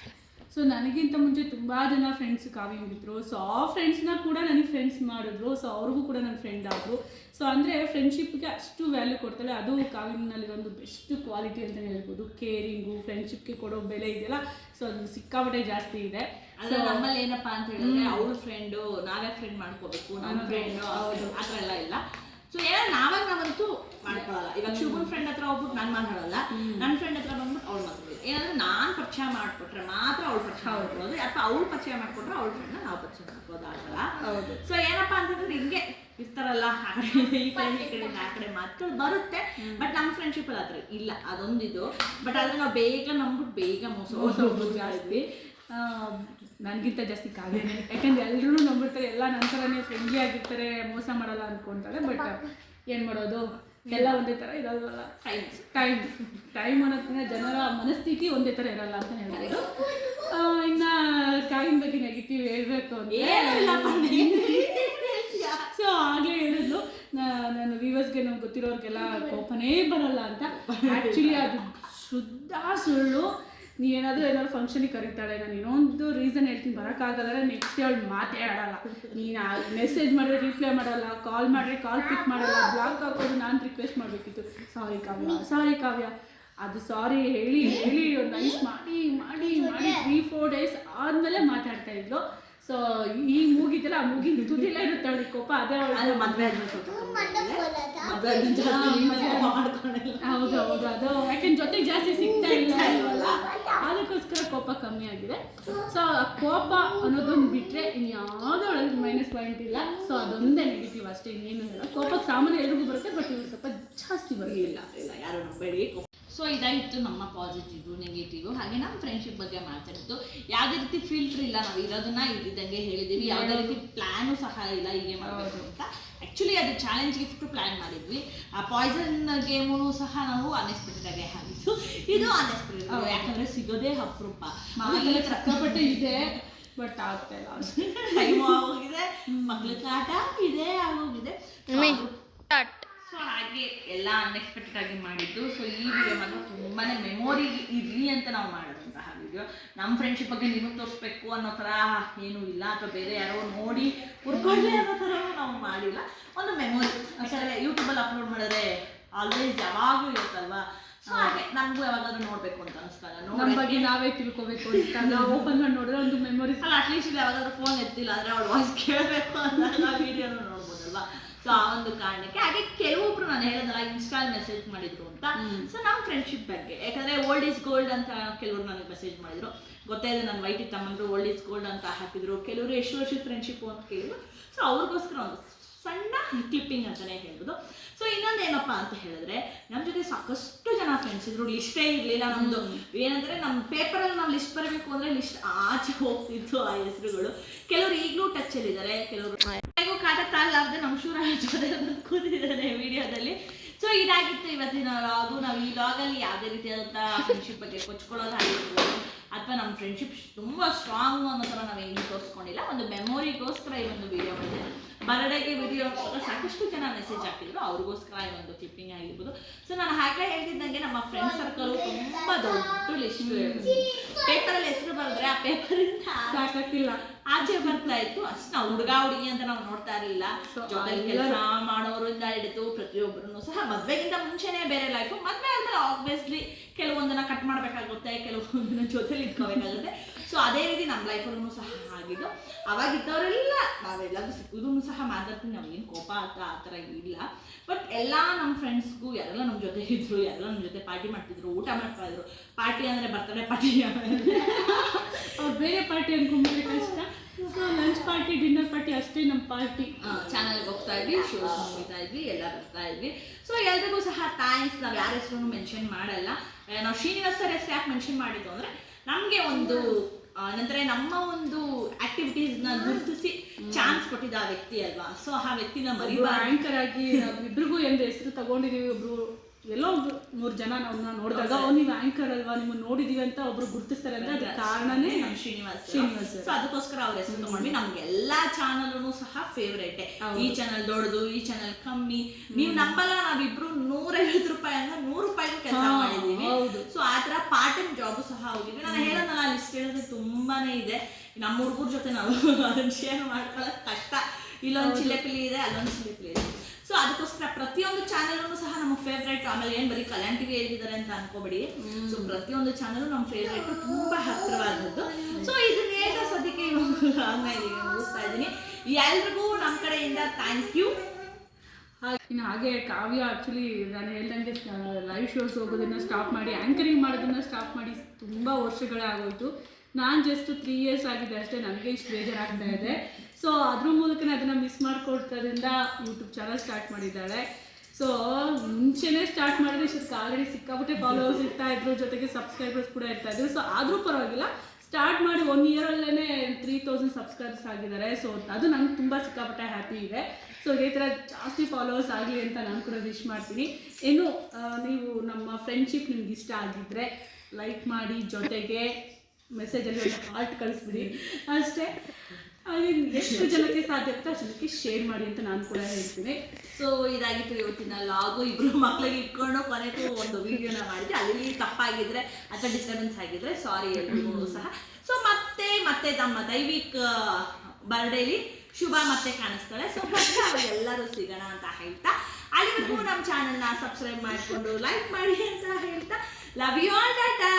ಸೊ ನನಗಿಂತ ಮುಂಚೆ ತುಂಬ ಜನ ಫ್ರೆಂಡ್ಸ್ ಕಾವ್ಯಂಗಿದ್ರು ಸೊ ಆ ಫ್ರೆಂಡ್ಸ್ನ ಕೂಡ ನನಗೆ ಫ್ರೆಂಡ್ಸ್ ಮಾಡಿದ್ರು. ಸೊ ಅವ್ರಿಗೂ ಕೂಡ ನನ್ನ ಫ್ರೆಂಡ್ ಆದರು. ಸೊ ಅಂದರೆ ಫ್ರೆಂಡ್ಶಿಪ್ಗೆ ಅಷ್ಟು ವ್ಯಾಲ್ಯೂ ಕೊಡ್ತಾಳೆ ಅದು ಕಾವ್ಯನಲ್ಲಿ ಒಂದು ಬೆಸ್ಟ್ ಕ್ವಾಲಿಟಿ ಅಂತಲೇ ಹೇಳ್ಬೋದು. ಕೇರಿಂಗು ಫ್ರೆಂಡ್ಶಿಪ್ಗೆ ಕೊಡೋ ಬೆಲೆ ಇದೆಯಲ್ಲ ಸೊ ಅದು ಸಿಕ್ಕಾಪಟ್ಟೆ ಜಾಸ್ತಿ ಇದೆ. ಅಂದ್ರೆ ನಮ್ಮಲ್ಲಿ ಏನಪ್ಪಾ ಅಂತ ಹೇಳಿದ್ರೆ ಅವ್ರ ಫ್ರೆಂಡು ನಾವೇ ಫ್ರೆಂಡ್ ಮಾಡ್ಕೋಬೇಕು. ನಮ್ಮ ಫ್ರೆಂಡ್. ಆ ಥರ ಎಲ್ಲ ಇಲ್ಲ. ಸೊ ಏನಾದ್ರು ನಾವಾಗ ನಾವಂತೂ ಮಾಡ್ಕೊಳ್ಳಲ್ಲ. ಇವಾಗ ಶುಭನ್ ಫ್ರೆಂಡ್ ಹತ್ರ ಹೋಗ್ಬಿಟ್ಟು ನಾನು ಮಾತಾಡಲ್ಲ ನನ್ನ ಫ್ರೆಂಡ್ ಹತ್ರ ಬಂದ್ಬಿಟ್ಟು ಅವ್ಳು ಮಾತಾಡೋದು ಏನಂದ್ರೆ ನಾನು ಪರಿಚಯ ಮಾಡಿಕೊಟ್ರೆ ಮಾತ್ರ ಅವ್ಳು ಪರಿಚಯ ಮಾಡ್ಕೊಳ್ಳೋದು ಅಥವಾ ಅವ್ಳು ಪರಿಚಯ ಮಾಡಿಕೊಟ್ರೆ ಅವ್ಳ ಫ್ರೆಂಡ್ನ ನಾವು ಪರಿಚಯ ಮಾಡ್ಕೋದಾಗಲ್ಲ ಹೌದು. ಸೊ ಏನಪ್ಪಾ ಅಂತಂದ್ರೆ ಹಿಂಗೆ ಇರ್ತಾರಲ್ಲ ಆ ಕಡೆ ಈ ಕಡೆ ಈ ಕಡೆ ಆ ಕಡೆ ಮಾತುಗಳು ಬರುತ್ತೆ. ಬಟ್ ನಮ್ಮ ಫ್ರೆಂಡ್ಶಿಪ್ ಅಲ್ಲಿ ಆತರ ಇಲ್ಲ. ಅದೊಂದಿದು. ಬಟ್ ಆದ್ರೆ ನಾವು ಬೇಗ ನಂಬಿಟ್ಟು ಬೇಗ ಮೋಸ ಹೋಗೋದು ಜಾಸ್ತಿ. ನನಗಿಂತ ಜಾಸ್ತಿ ಕಾವ್ಯನೇ ಯಾಕಂದ್ರೆ ಎಲ್ಲರೂ ನಂಬಿರ್ತಾರೆ ಎಲ್ಲ ನಂತರನೇ ಫ್ರೆಂಡ್ಲಿ ಆಗಿರ್ತಾರೆ ಮೋಸ ಮಾಡಲ್ಲ ಅಂದ್ಕೊಂತಾರೆ ಬಟ್ ಏನು ಮಾಡೋದು? ಎಲ್ಲ ಒಂದೇ ಥರ ಇರಲ್ವಲ್ಲ ಟೈಮ್ ಟೈಮ್ ಟೈಮ್ ಅನ್ನೋದಕ್ಕಿಂತ ಜನರ ಮನಸ್ಥಿತಿ ಒಂದೇ ಥರ ಇರಲ್ಲ ಅಂತ ಹೇಳ್ಬೋದು. ಇನ್ನು ಕಾಯಿನ ಬಗ್ಗೆ ನೆಗೆಟಿವ್ ಹೇಳಬೇಕು ಸೊ ಆಗಲೇ ಹೇಳಿದ್ಲು. ನಾನು ವಿವರ್ಸ್ಗೆ ನಮ್ಗೆ ಗೊತ್ತಿರೋರಿಗೆಲ್ಲ ಕೋಪನೇ ಬರಲ್ಲ ಅಂತ. ಆ್ಯಕ್ಚುಲಿ ಅದು ಶುದ್ಧ ಸುಳ್ಳು. ನೀವೇನಾದರೂ ಏನಾದ್ರು ಫಂಕ್ಷನಿಗೆ ಕರೀತಾಳೆ, ನಾನು ಇನ್ನೊಂದು ರೀಸನ್ ಹೇಳ್ತೀನಿ, ಬರೋಕ್ಕಾಗಲ್ಲ ನೆಕ್ಸ್ಟ್ ಅವಳು ಮಾತೇ ಆಡಲ್ಲ ನೀನು ಮೆಸೇಜ್ ಮಾಡಿದ್ರೆ ರಿಪ್ಲೈ ಮಾಡಲ್ಲ ಕಾಲ್ ಮಾಡಿದ್ರೆ ಕಾಲ್ ಪಿಕ್ ಮಾಡಲ್ಲ ಬ್ಲಾಕ್ ಹಾಕೋದು ನಾನು ರಿಕ್ವೆಸ್ಟ್ ಮಾಡಬೇಕಿತ್ತು. ಸಾರಿ ಕಾವ್ಯ ಸಾರಿ ಕಾವ್ಯ. ಅದು ಸಾರಿ ಹೇಳಿ ಹೇಳಿ ನೈಸ್ ಮಾಡಿ ಮಾಡಿ ಮಾಡಿ ತ್ರೀ ಫೋರ್ ಡೇಸ್ ಆದಮೇಲೆ ಮಾತಾಡ್ತಾ ಇದ್ಲು. ಸೊ ಈ ಮೂಗಿದೆಲ್ಲ ಆ ಮೂಗಿನ ತುದಿಲ್ಲ ಇರುತ್ತೆ ಅವಳಿಗೆ ಕೋಪ ಅದೇ ಅವಳು ಮದ್ವೆ ಹೌದು ಹೌದು ಅದು ಯಾಕೆಂದ್ರೆ ಜೊತೆಗೆ ಜಾಸ್ತಿ ಸಿಗ್ತಾ ಇಲ್ಲ. ಅದಕ್ಕೋಸ್ಕರ ಕೋಪ ಕಮ್ಮಿ ಆಗಿದೆ. ಸೊ ಕೋಪ ಅನ್ನೋದೊಂದು ಬಿಟ್ಟರೆ ಇನ್ಯಾವುದೋ ಒಳಗೆ ಮೈನಸ್ ಪಾಯಿಂಟ್ ಇಲ್ಲ. ಸೊ ಅದೊಂದೇ ನೆಗೆಟಿವ್ ಅಷ್ಟೇ. ಇನ್ನೇನು ಇಲ್ಲ. ಕೋಪಕ್ಕೆ ಸಾಮಾನ್ಯ ಎಲ್ರಿಗೂ ಬರುತ್ತೆ ಬಟ್ ಇವ್ರು ಸ್ವಲ್ಪ ಜಾಸ್ತಿ ಬರಲಿಲ್ಲ. ಇಲ್ಲ ಯಾರು ನಂಬೇಡಿ. ಸೊ ಇದಾಗಿತ್ತು ನಮ್ಮ ಪಾಸಿಟಿವ್ ನೆಗೆಟಿವ್ ಹಾಗೆ ನಮ್ಮ ಫ್ರೆಂಡ್ಶಿಪ್ ಬಗ್ಗೆ ಮಾತಾಡಿದ್ದು ಯಾವುದೇ ರೀತಿ ಫಿಲ್ಟರ್ ಇಲ್ಲ ನಾವು ಇರೋದನ್ನ ಇದ್ದಂಗೆ ಹೇಳಿದೀವಿ. ಯಾವುದೇ ರೀತಿ ಪ್ಲಾನು ಸಹ ಇಲ್ಲ ಹೀಗೆ ಮಾಡಬೇಕು ಅಂತ. ಆ್ಯಕ್ಚುಲಿ ಅದು ಚಾಲೆಂಜ್ ಗಿಫ್ಟ್ ಪ್ಲಾನ್ ಮಾಡಿದ್ವಿ. ಆ ಪಾಯ್ಸನ್ ಗೇಮು ಸಹ ನಾವು ಅನ್ಎಕ್ಸ್ಪೆಕ್ಟೆಡ್ ಆಗಿ ಆಗಿತ್ತು. ಇದು ಅನ್ಎಕ್ಸ್ಪೆಕ್ಟೆಡ್. ಯಾಕಂದ್ರೆ ಸಿಗೋದೇ ಅಪರೂಪ. ಮಾತೆಲ್ಲ ಸಿಕ್ಕಾಪಟ್ಟೆ ಇದೆ ಬಟ್ ಆಗ್ತಾ ಇಲ್ಲ. *laughs* ಟೈಮ್ ಆಗೋಗಿದೆ ಮಕ್ಳ ಕಾಟ ಇದೆ ಆಗೋಗಿದೆ. ಹಾಗೆ ಎಲ್ಲ ಅನ್ಎಕ್ಸ್ಪೆಕ್ಟೆಡ್ ಆಗಿ ಮಾಡಿದ್ದು. ಸೊ ಈ ವಿಡಿಯೋ ಮಾತ್ರ ತುಂಬಾನೇ ಮೆಮೊರಿ ಇರಲಿ ಅಂತ ನಾವು ಮಾಡಿದಂತಹ ವಿಡಿಯೋ ನಮ್ಮ ಫ್ರೆಂಡ್ಶಿಪ್ ಬಗ್ಗೆ ನಿಮಗೆ ತೋರಿಸ್ಬೇಕು ಅನ್ನೋ ಥರ ಏನೂ ಇಲ್ಲ. ಅಥವಾ ಬೇರೆ ಯಾರೋ ನೋಡಿ ಹುರ್ಕೊಳ್ಳಿ ಅನ್ನೋ ಥರ ನಾವು ಮಾಡಿಲ್ಲ. ಒಂದು ಮೆಮೊರಿ ಯಾಕಂದರೆ ಯೂಟ್ಯೂಬಲ್ಲಿ ಅಪ್ಲೋಡ್ ಮಾಡಿದ್ರೆ ಆಲ್ವೇಸ್ ಯಾವಾಗಲೂ ಇರುತ್ತಲ್ವಾ? ಸೊ ಹಾಗೆ ನಮಗೂ ಯಾವಾಗಾದ್ರೂ ನೋಡ್ಬೇಕು ಅಂತ ಅನಿಸ್ತಾಗ ನಮ್ಮ ನೋಡಿ ಬಗ್ಗೆ ನಾವೇ ತಿಳ್ಕೊಬೇಕು ಅಂತ. ನಾವು ಓಪನ್ ಮಾಡಿ ನೋಡಿದ್ರೆ ಒಂದು ಮೆಮೊರಿ ಅಲ್ಲ ಅಟ್ಲೀಸ್ಟ್ ಯಾವಾಗಾದ್ರೂ ಫೋನ್ ಎತ್ತಿಲ್ಲ ಅಂದ್ರೆ ಅವ್ಳ ವಾಯ್ಸ್ ಕೇಳಬೇಕು ಅಂತ ವಿಡಿಯೋನ *laughs* ನೋಡ್ಬೋದಲ್ವಾ? ಸೊ ಆ ಒಂದು ಕಾರಣಕ್ಕೆ ಹಾಗೆ ಕೆಲವೊಬ್ರು ನಾನು ಹೇಳೋದಲ್ಲ ಇನ್ಸ್ಟಾಲ್ ಮೆಸೇಜ್ ಮಾಡಿದ್ರು ಅಂತ. ಸೊ ನಮ್ಮ ಫ್ರೆಂಡ್ಶಿಪ್ ಬಗ್ಗೆ ಯಾಕಂದ್ರೆ ಓಲ್ಡ್ ಈಸ್ ಗೋಲ್ಡ್ ಅಂತ ಕೆಲವರು ನನಗೆ ಮೆಸೇಜ್ ಮಾಡಿದ್ರು. ಗೊತ್ತೇ ಇದೆ ನನ್ನ ವೈಟಿ ತಮ್ಮಂದ್ರು ಓಲ್ಡ್ ಈಸ್ ಗೋಲ್ಡ್ ಅಂತ ಹಾಕಿದ್ರು. ಕೆಲವರು ಎಷ್ಟು ವರ್ಷದ ಫ್ರೆಂಡ್ಶಿಪ್ ಅಂತ ಕೇಳಿದ್ರು. ಸೊ ಅವ್ರಿಗೋಸ್ಕರ ಒಂದು ಸಣ್ಣ ಕ್ಲಿಪ್ಪಿಂಗ್ ಅಂತಾನೆ ಹೇಳ್ಬೋದು. ಸೊ ಇನ್ನೊಂದು ಏನಪ್ಪ ಅಂತ ಹೇಳಿದ್ರೆ ನಮ್ಮ ಜೊತೆ ಸಾಕಷ್ಟು ಜನ ಫ್ರೆಂಡ್ಸ್ ಇದ್ರು. ಲಿಸ್ಟೇ ಇರಲಿಲ್ಲ ನಮ್ಮದು ಏನಂದ್ರೆ ನಮ್ಮ ಪೇಪರಲ್ಲಿ ನಾವು ಲಿಸ್ಟ್ ಬರಬೇಕು ಅಂದ್ರೆ ಲಿಸ್ಟ್ ಆಚೆ ಹೋಗ್ತಿತ್ತು ಆ ಹೆಸರುಗಳು. ಕೆಲವರು ಈಗಲೂ ಟಚ್ಚಲ್ಲಿದ್ದಾರೆ ಕೆಲವರು ಕಾಟ ತಾಳಲಾರ್ದೆ ನಮ್ಮ ಶೂರ ಜೊತೆ ಕೂತಿದ್ದಾರೆ ವಿಡಿಯೋದಲ್ಲಿ. ಸೊ ಇದಾಗಿತ್ತು ಇವತ್ತಿನ ಲಾಗು ನಾವು ಈ ಲಾಗಲ್ಲಿ ಯಾವುದೇ ರೀತಿಯಾದಂತಹ ಫ್ರೆಂಡ್ಶಿಪ್ ಬಗ್ಗೆ ಕೊಚ್ಕೊಳ್ಳೋದಾಗಿರ್ಬೋದು ಅಥವಾ ನಮ್ಮ ಫ್ರೆಂಡ್ಶಿಪ್ ತುಂಬ ಸ್ಟ್ರಾಂಗ್ ಅನ್ನೋ ಥರ ನಾವು ಏನು ತೋರಿಸ್ಕೊಂಡಿಲ್ಲ. ಒಂದು ಮೆಮೊರಿಗೋಸ್ಕರ ಈ ಒಂದು ವಿಡಿಯೋ ಮಾಡಿದೆ ಬರ್ಡೇಗೆ ವಿಡಿಯೋ ಸಾಕಷ್ಟು ಜನ ಮೆಸೇಜ್ ಹಾಕಿದ್ರು. ಅವ್ರಿಗೋಸ್ಕರ ಈ ಒಂದು ಕ್ಲಿಪ್ಪಿಂಗ್ ಆಗಿರ್ಬೋದು. ಸೊ ನಾನು ಹಾಗೆ ಹೇಳ್ತಿದ್ದಂಗೆ ನಮ್ಮ ಫ್ರೆಂಡ್ ಸರ್ಕಲ್ ತುಂಬಾ ದೊಡ್ಡ ಲಿಸ್ಟ್ ಪೇಪರಲ್ಲಿ ಹೆಸರು ಬರೆದ್ರೆ ಆ ಪೇಪರಿಂದ ಸಾಕಾಗ್ತಿಲ್ಲ ಆಚೆ ಬರ್ತಾ ಇತ್ತು. ಅಷ್ಟು ನಾವು ಹುಡುಗ ಹುಡುಗಿ ಅಂತ ನಾವು ನೋಡ್ತಾ ಇರಲಿಲ್ಲ. ಕೆಲಸ ಮಾಡೋರಿಂದ ಹಿಡಿದು ಪ್ರತಿಯೊಬ್ಬರನ್ನು ಸಹ ಮದ್ವೆಗಿಂತ ಮುಂಚೆನೆ ಬೇರೆ ಲೈಫು ಮದ್ವೆ ಆದ್ಮೇಲೆ ಆಬ್ವಿಯಸ್ಲಿ ಕೆಲವೊಂದನ್ನ ಕಟ್ ಮಾಡ್ಬೇಕಾಗುತ್ತೆ ಕೆಲವೊಂದನ್ನ ಜೊತೆಲಿ ಇಟ್ಕೋಬೇಕಾಗುತ್ತೆ. ಸೊ ಅದೇ ರೀತಿ ನಮ್ಮ ಲೈಫಲ್ಲೂ ಸಹ ಆಗಿದ್ದು. ಅವಾಗಿದ್ದವರೆಲ್ಲ ನಾವೆಲ್ಲರೂ ಸಿಕ್ಕುದೂ ಸಹ ಮಾತಾಡ್ತೀನಿ ನಮಗೇನು ಕೋಪ ಅಂತ ಆ ಥರ ಇಲ್ಲ. ಬಟ್ ಎಲ್ಲ ನಮ್ಮ ಫ್ರೆಂಡ್ಸ್ಗೂ ಎಲ್ಲ ನಮ್ಮ ಜೊತೆ ಇದ್ರು ಎಲ್ಲ ನಮ್ಮ ಜೊತೆ ಪಾರ್ಟಿ ಮಾಡ್ತಿದ್ರು ಊಟ ಮಾಡ್ತಾ ಇದ್ರು ಪಾರ್ಟಿ ಅಂದರೆ ಬರ್ತಾರೆ ಪಾರ್ಟಿ *laughs* ಅವ್ರು ಬೇರೆ ಪಾರ್ಟಿ ಅನ್ಕೊಂಡ್ಬಿಟ್ರೆ ಕಷ್ಟ. So lunch party dinner party ಅಷ್ಟೇ ನಮ್ಮ ಪಾರ್ಟಿ ಚಾನಲ್ಗೆ ಹೋಗ್ತಾ ಇದ್ವಿ ಶೋಸ್ ನೋಡ್ತಾ ಇದ್ವಿ ಎಲ್ಲ ಬರ್ತಾ ಇದ್ವಿ. ಸೊ ಎಲ್ರಿಗೂ ಸಹ ಥ್ಯಾಂಕ್ಸ್ ನಾವು ಯಾರ ಹೆಸರು ಮೆನ್ಷನ್ ಮಾಡಲ್ಲ. ನಾವು ಶ್ರೀನಿವಾಸ್ ಸರ್ ಹೆಸರು ಯಾಕೆ ಮೆನ್ಷನ್ ಮಾಡಿದ್ದು ಅಂದರೆ ನಮಗೆ ಒಂದು ನಂತರ ನಮ್ಮ ಒಂದು ಆಕ್ಟಿವಿಟೀಸ್ನ ಗುರುತಿಸಿ ಚಾನ್ಸ್ ಕೊಟ್ಟಿದ್ದ ಆ ವ್ಯಕ್ತಿ ಅಲ್ವಾ? ಸೊ ಆ ವ್ಯಕ್ತಿನ ಮರಿಬಾರ್ದು. ಆಂಕರ್ ಆಗಿ ಇಬ್ರಿಗೂ ಎಂದು ಹೆಸರು ತಗೊಂಡಿದೀವಿ ಒಬ್ರು ಎಲ್ಲೋ ಮೂರು ಜನ ಅವ್ನ ನೋಡಿದಾಗ ಅವ್ನು ನೀವು ಆಂಕರ್ ಅಲ್ವಾ? ನಿಮ್ಮನ್ನ ನೋಡಿದೀವಿ ಅಂತ ಒಬ್ರು ಗುರ್ತಿಸ್ತಾರೆ ಅಂದ್ರೆ ಅದಕ್ಕೆ ಕಾರಣನೇ ನಮ್ಮ ಶ್ರೀನಿವಾಸ್. ಶ್ರೀನಿವಾಸ್. ಸೊ ಅದಕ್ಕೋಸ್ಕರ ಅವ್ರ ಹೆಸರು ತಗೊಂಡ್ವಿ. ನಮ್ಗೆ ಎಲ್ಲಾ ಚಾನಲ್ನು ಸಹ ಫೇವ್ರೇಟ್ ಈ ಚಾನಲ್ ದೊಡ್ಡದು ಈ ಚಾನಲ್ ಕಮ್ಮಿ. ನೀವು ನಂಬಲ್ಲ ನಾವಿಬ್ರು ನೂರೈವತ್ತು ರೂಪಾಯಿ ಅಂದ್ರೆ ನೂರು ರೂಪಾಯಿಗೂ ಕೆಲಸ ಮಾಡಿದೀವಿ. ಸೊ ಆ ತರ ಪಾರ್ಟ್ ಟೈಮ್ ಜಾಬ್ ಸಹ ಹೋಗಿದ್ವಿ. ನಾನು ಹೇಳೋದಲ್ಲ ಲಿಸ್ಟ್ ಹೇಳಿದ್ರೆ ತುಂಬಾನೇ ಇದೆ. ನಮ್ಮ ಹುಡುಗರ ಜೊತೆ ನಾವು *laughs* ಅದನ್ನ ಶೇರ್ ಮಾಡ್ಕೊಳ್ಳೋದು ಕಷ್ಟ. ಇಲ್ಲೊಂದು ಚಿಲೆಪಿಲಿ ಇದೆ ಅಲ್ಲೊಂದು ಚಿಲೆಪಿಲಿ ಇದೆ. ಸೊ ಅದಕ್ಕೋಸ್ಕರ ಪ್ರತಿಯೊಂದು ಚಾನಲ್ನು ಸಹ ನಮ್ಗೆ ಫೇವ್ರೇಟ್ ಆಮೇಲೆ ಏನ್ ಬರೀ ಕಲ್ಯಾಣ್ ಟಿವಿ ಹೇಳಿದ್ದಾರೆ ಅಂತ ಅನ್ಕೋಬೇಡಿ. ಸೊ ಪ್ರತಿಯೊಂದು ಚಾನೆಲ್ ನಮ್ಮ ಫೇವ್ರೇಟ್ ತುಂಬಾ ಹತ್ತಿರವಾದದ್ದು. ಸೊ ಇದನ್ನ ಏನ ಸದ್ಯಕ್ಕೆ ಮುಗಿಸ್ತಾ ಇದ್ದೀನಿ. ಎಲ್ರಿಗೂ ನಮ್ಮ ಕಡೆಯಿಂದ ಥ್ಯಾಂಕ್ ಯು ಹಾಗೆ ಇನ್ನು ಹಾಗೆ ಕಾವ್ಯ ಆ್ಯಕ್ಚುಲಿ ನಾನು ಹೇಳ್ದಂಗೆ ಲೈವ್ ಶೋಸ್ ಹೋಗೋದನ್ನ ಸ್ಟಾಪ್ ಮಾಡಿ ಆ್ಯಂಕರಿಂಗ್ ಮಾಡೋದನ್ನ ಸ್ಟಾಪ್ ಮಾಡಿ ತುಂಬ ವರ್ಷಗಳೇ ಆಗೋಯ್ತು. ನಾನು ಜಸ್ಟ್ ತ್ರೀ ಇಯರ್ಸ್ ಆಗಿದೆ ಅಷ್ಟೇ ನನಗೆ ಇಷ್ಟು ಬೇಜಾರಾಗ್ತಾ ಇದೆ. ಸೊ ಅದ್ರ ಮೂಲಕನೇ ಅದನ್ನು ಮಿಸ್ ಮಾಡ್ಕೊಳ್ತದ್ರಿಂದ ಯೂಟ್ಯೂಬ್ ಚಾನಲ್ ಸ್ಟಾರ್ಟ್ ಮಾಡಿದ್ದಾಳೆ. ಸೊ ಮುಂಚೆನೇ ಸ್ಟಾರ್ಟ್ ಮಾಡಿದ್ರೆ ಇಷ್ಟಕ್ಕೆ ಆಲ್ರೆಡಿ ಸಿಕ್ಕಾಬಿಟ್ಟೆ ಫಾಲೋವರ್ಸ್ ಇರ್ತಾ ಇದ್ರು, ಜೊತೆಗೆ ಸಬ್ಸ್ಕ್ರೈಬರ್ಸ್ ಕೂಡ ಇರ್ತಾ ಇದ್ರು. ಸೊ ಆದರೂ ಪರವಾಗಿಲ್ಲ ಸ್ಟಾರ್ಟ್ ಮಾಡಿ ಒನ್ ಇಯರಲ್ಲೇ ತ್ರೀ ತೌಸಂಡ್ ಸಬ್ಸ್ಕ್ರೈಬರ್ಸ್ ಆಗಿದ್ದಾರೆ. ಸೊ ಅದು ನಂಗೆ ತುಂಬ ಸಿಕ್ಕಾಪಟ್ಟೆ ಹ್ಯಾಪಿ ಇದೆ. ಸೊ ಇದೇ ಥರ ಜಾಸ್ತಿ ಫಾಲೋವರ್ಸ್ ಆಗಲಿ ಅಂತ ನಾನು ಕೂಡ ವಿಶ್ ಮಾಡ್ತೀನಿ. ಏನು ನೀವು ನಮ್ಮ ಫ್ರೆಂಡ್ಶಿಪ್ ನಿಮ್ಗೆ ಇಷ್ಟ ಆಗಿದ್ದರೆ ಲೈಕ್ ಮಾಡಿ, ಜೊತೆಗೆ ಮೆಸೇಜಲ್ಲಿ ಹಾರ್ಟ್ ಕಳಿಸ್ಬಿಡಿ. ಅಷ್ಟೇ. ಹಾಗೆ ಎಷ್ಟು ಜನಕ್ಕೆ ಸಾಧ್ಯ ಆಗುತ್ತೆ ಅಷ್ಟು ಜನಕ್ಕೆ ಶೇರ್ ಮಾಡಿ ಅಂತ ನಾನು ಕೂಡ ಹೇಳ್ತೀನಿ. ಸೊ ಇದಾಗಿತ್ತು ಇವತ್ತಿನ ಲಾಗು ಇಬ್ರು ಮಕ್ಳಿಗೆ ಇಟ್ಕೊಂಡು ಕೊನೆಗೂ ಒಂದು ವಿಡಿಯೋನ ಮಾಡಿದ್ವಿ ಅಲ್ಲಿ ತಪ್ಪಾಗಿದ್ರೆ ಅಥವಾ ಡಿಸ್ಟರ್ಬೆನ್ಸ್ ಆಗಿದ್ರೆ ಸಾರಿ ಎಲ್ರಿಗೂ ಸಹ. ಸೊ ಮತ್ತೆ ಮತ್ತೆ ನಮ್ಮ ದೈವಿಕ್ ಬರ್ಡೇಲಿ ಶುಭ ಮತ್ತೆ ಕಾಣಿಸ್ತಾಳೆ. ಸೊ ಮತ್ತೆ ಎಲ್ಲರೂ ಸಿಗೋಣ ಅಂತ ಹೇಳ್ತಾ. ಅಲ್ಲಿವರೆಗೂ ನಮ್ಮ ಚಾನಲ್ನ ಸಬ್ಸ್ಕ್ರೈಬ್ ಮಾಡಿಕೊಂಡು ಲೈಕ್ ಮಾಡಿ ಅಂತ ಹೇಳ್ತಾ. Love you all Tata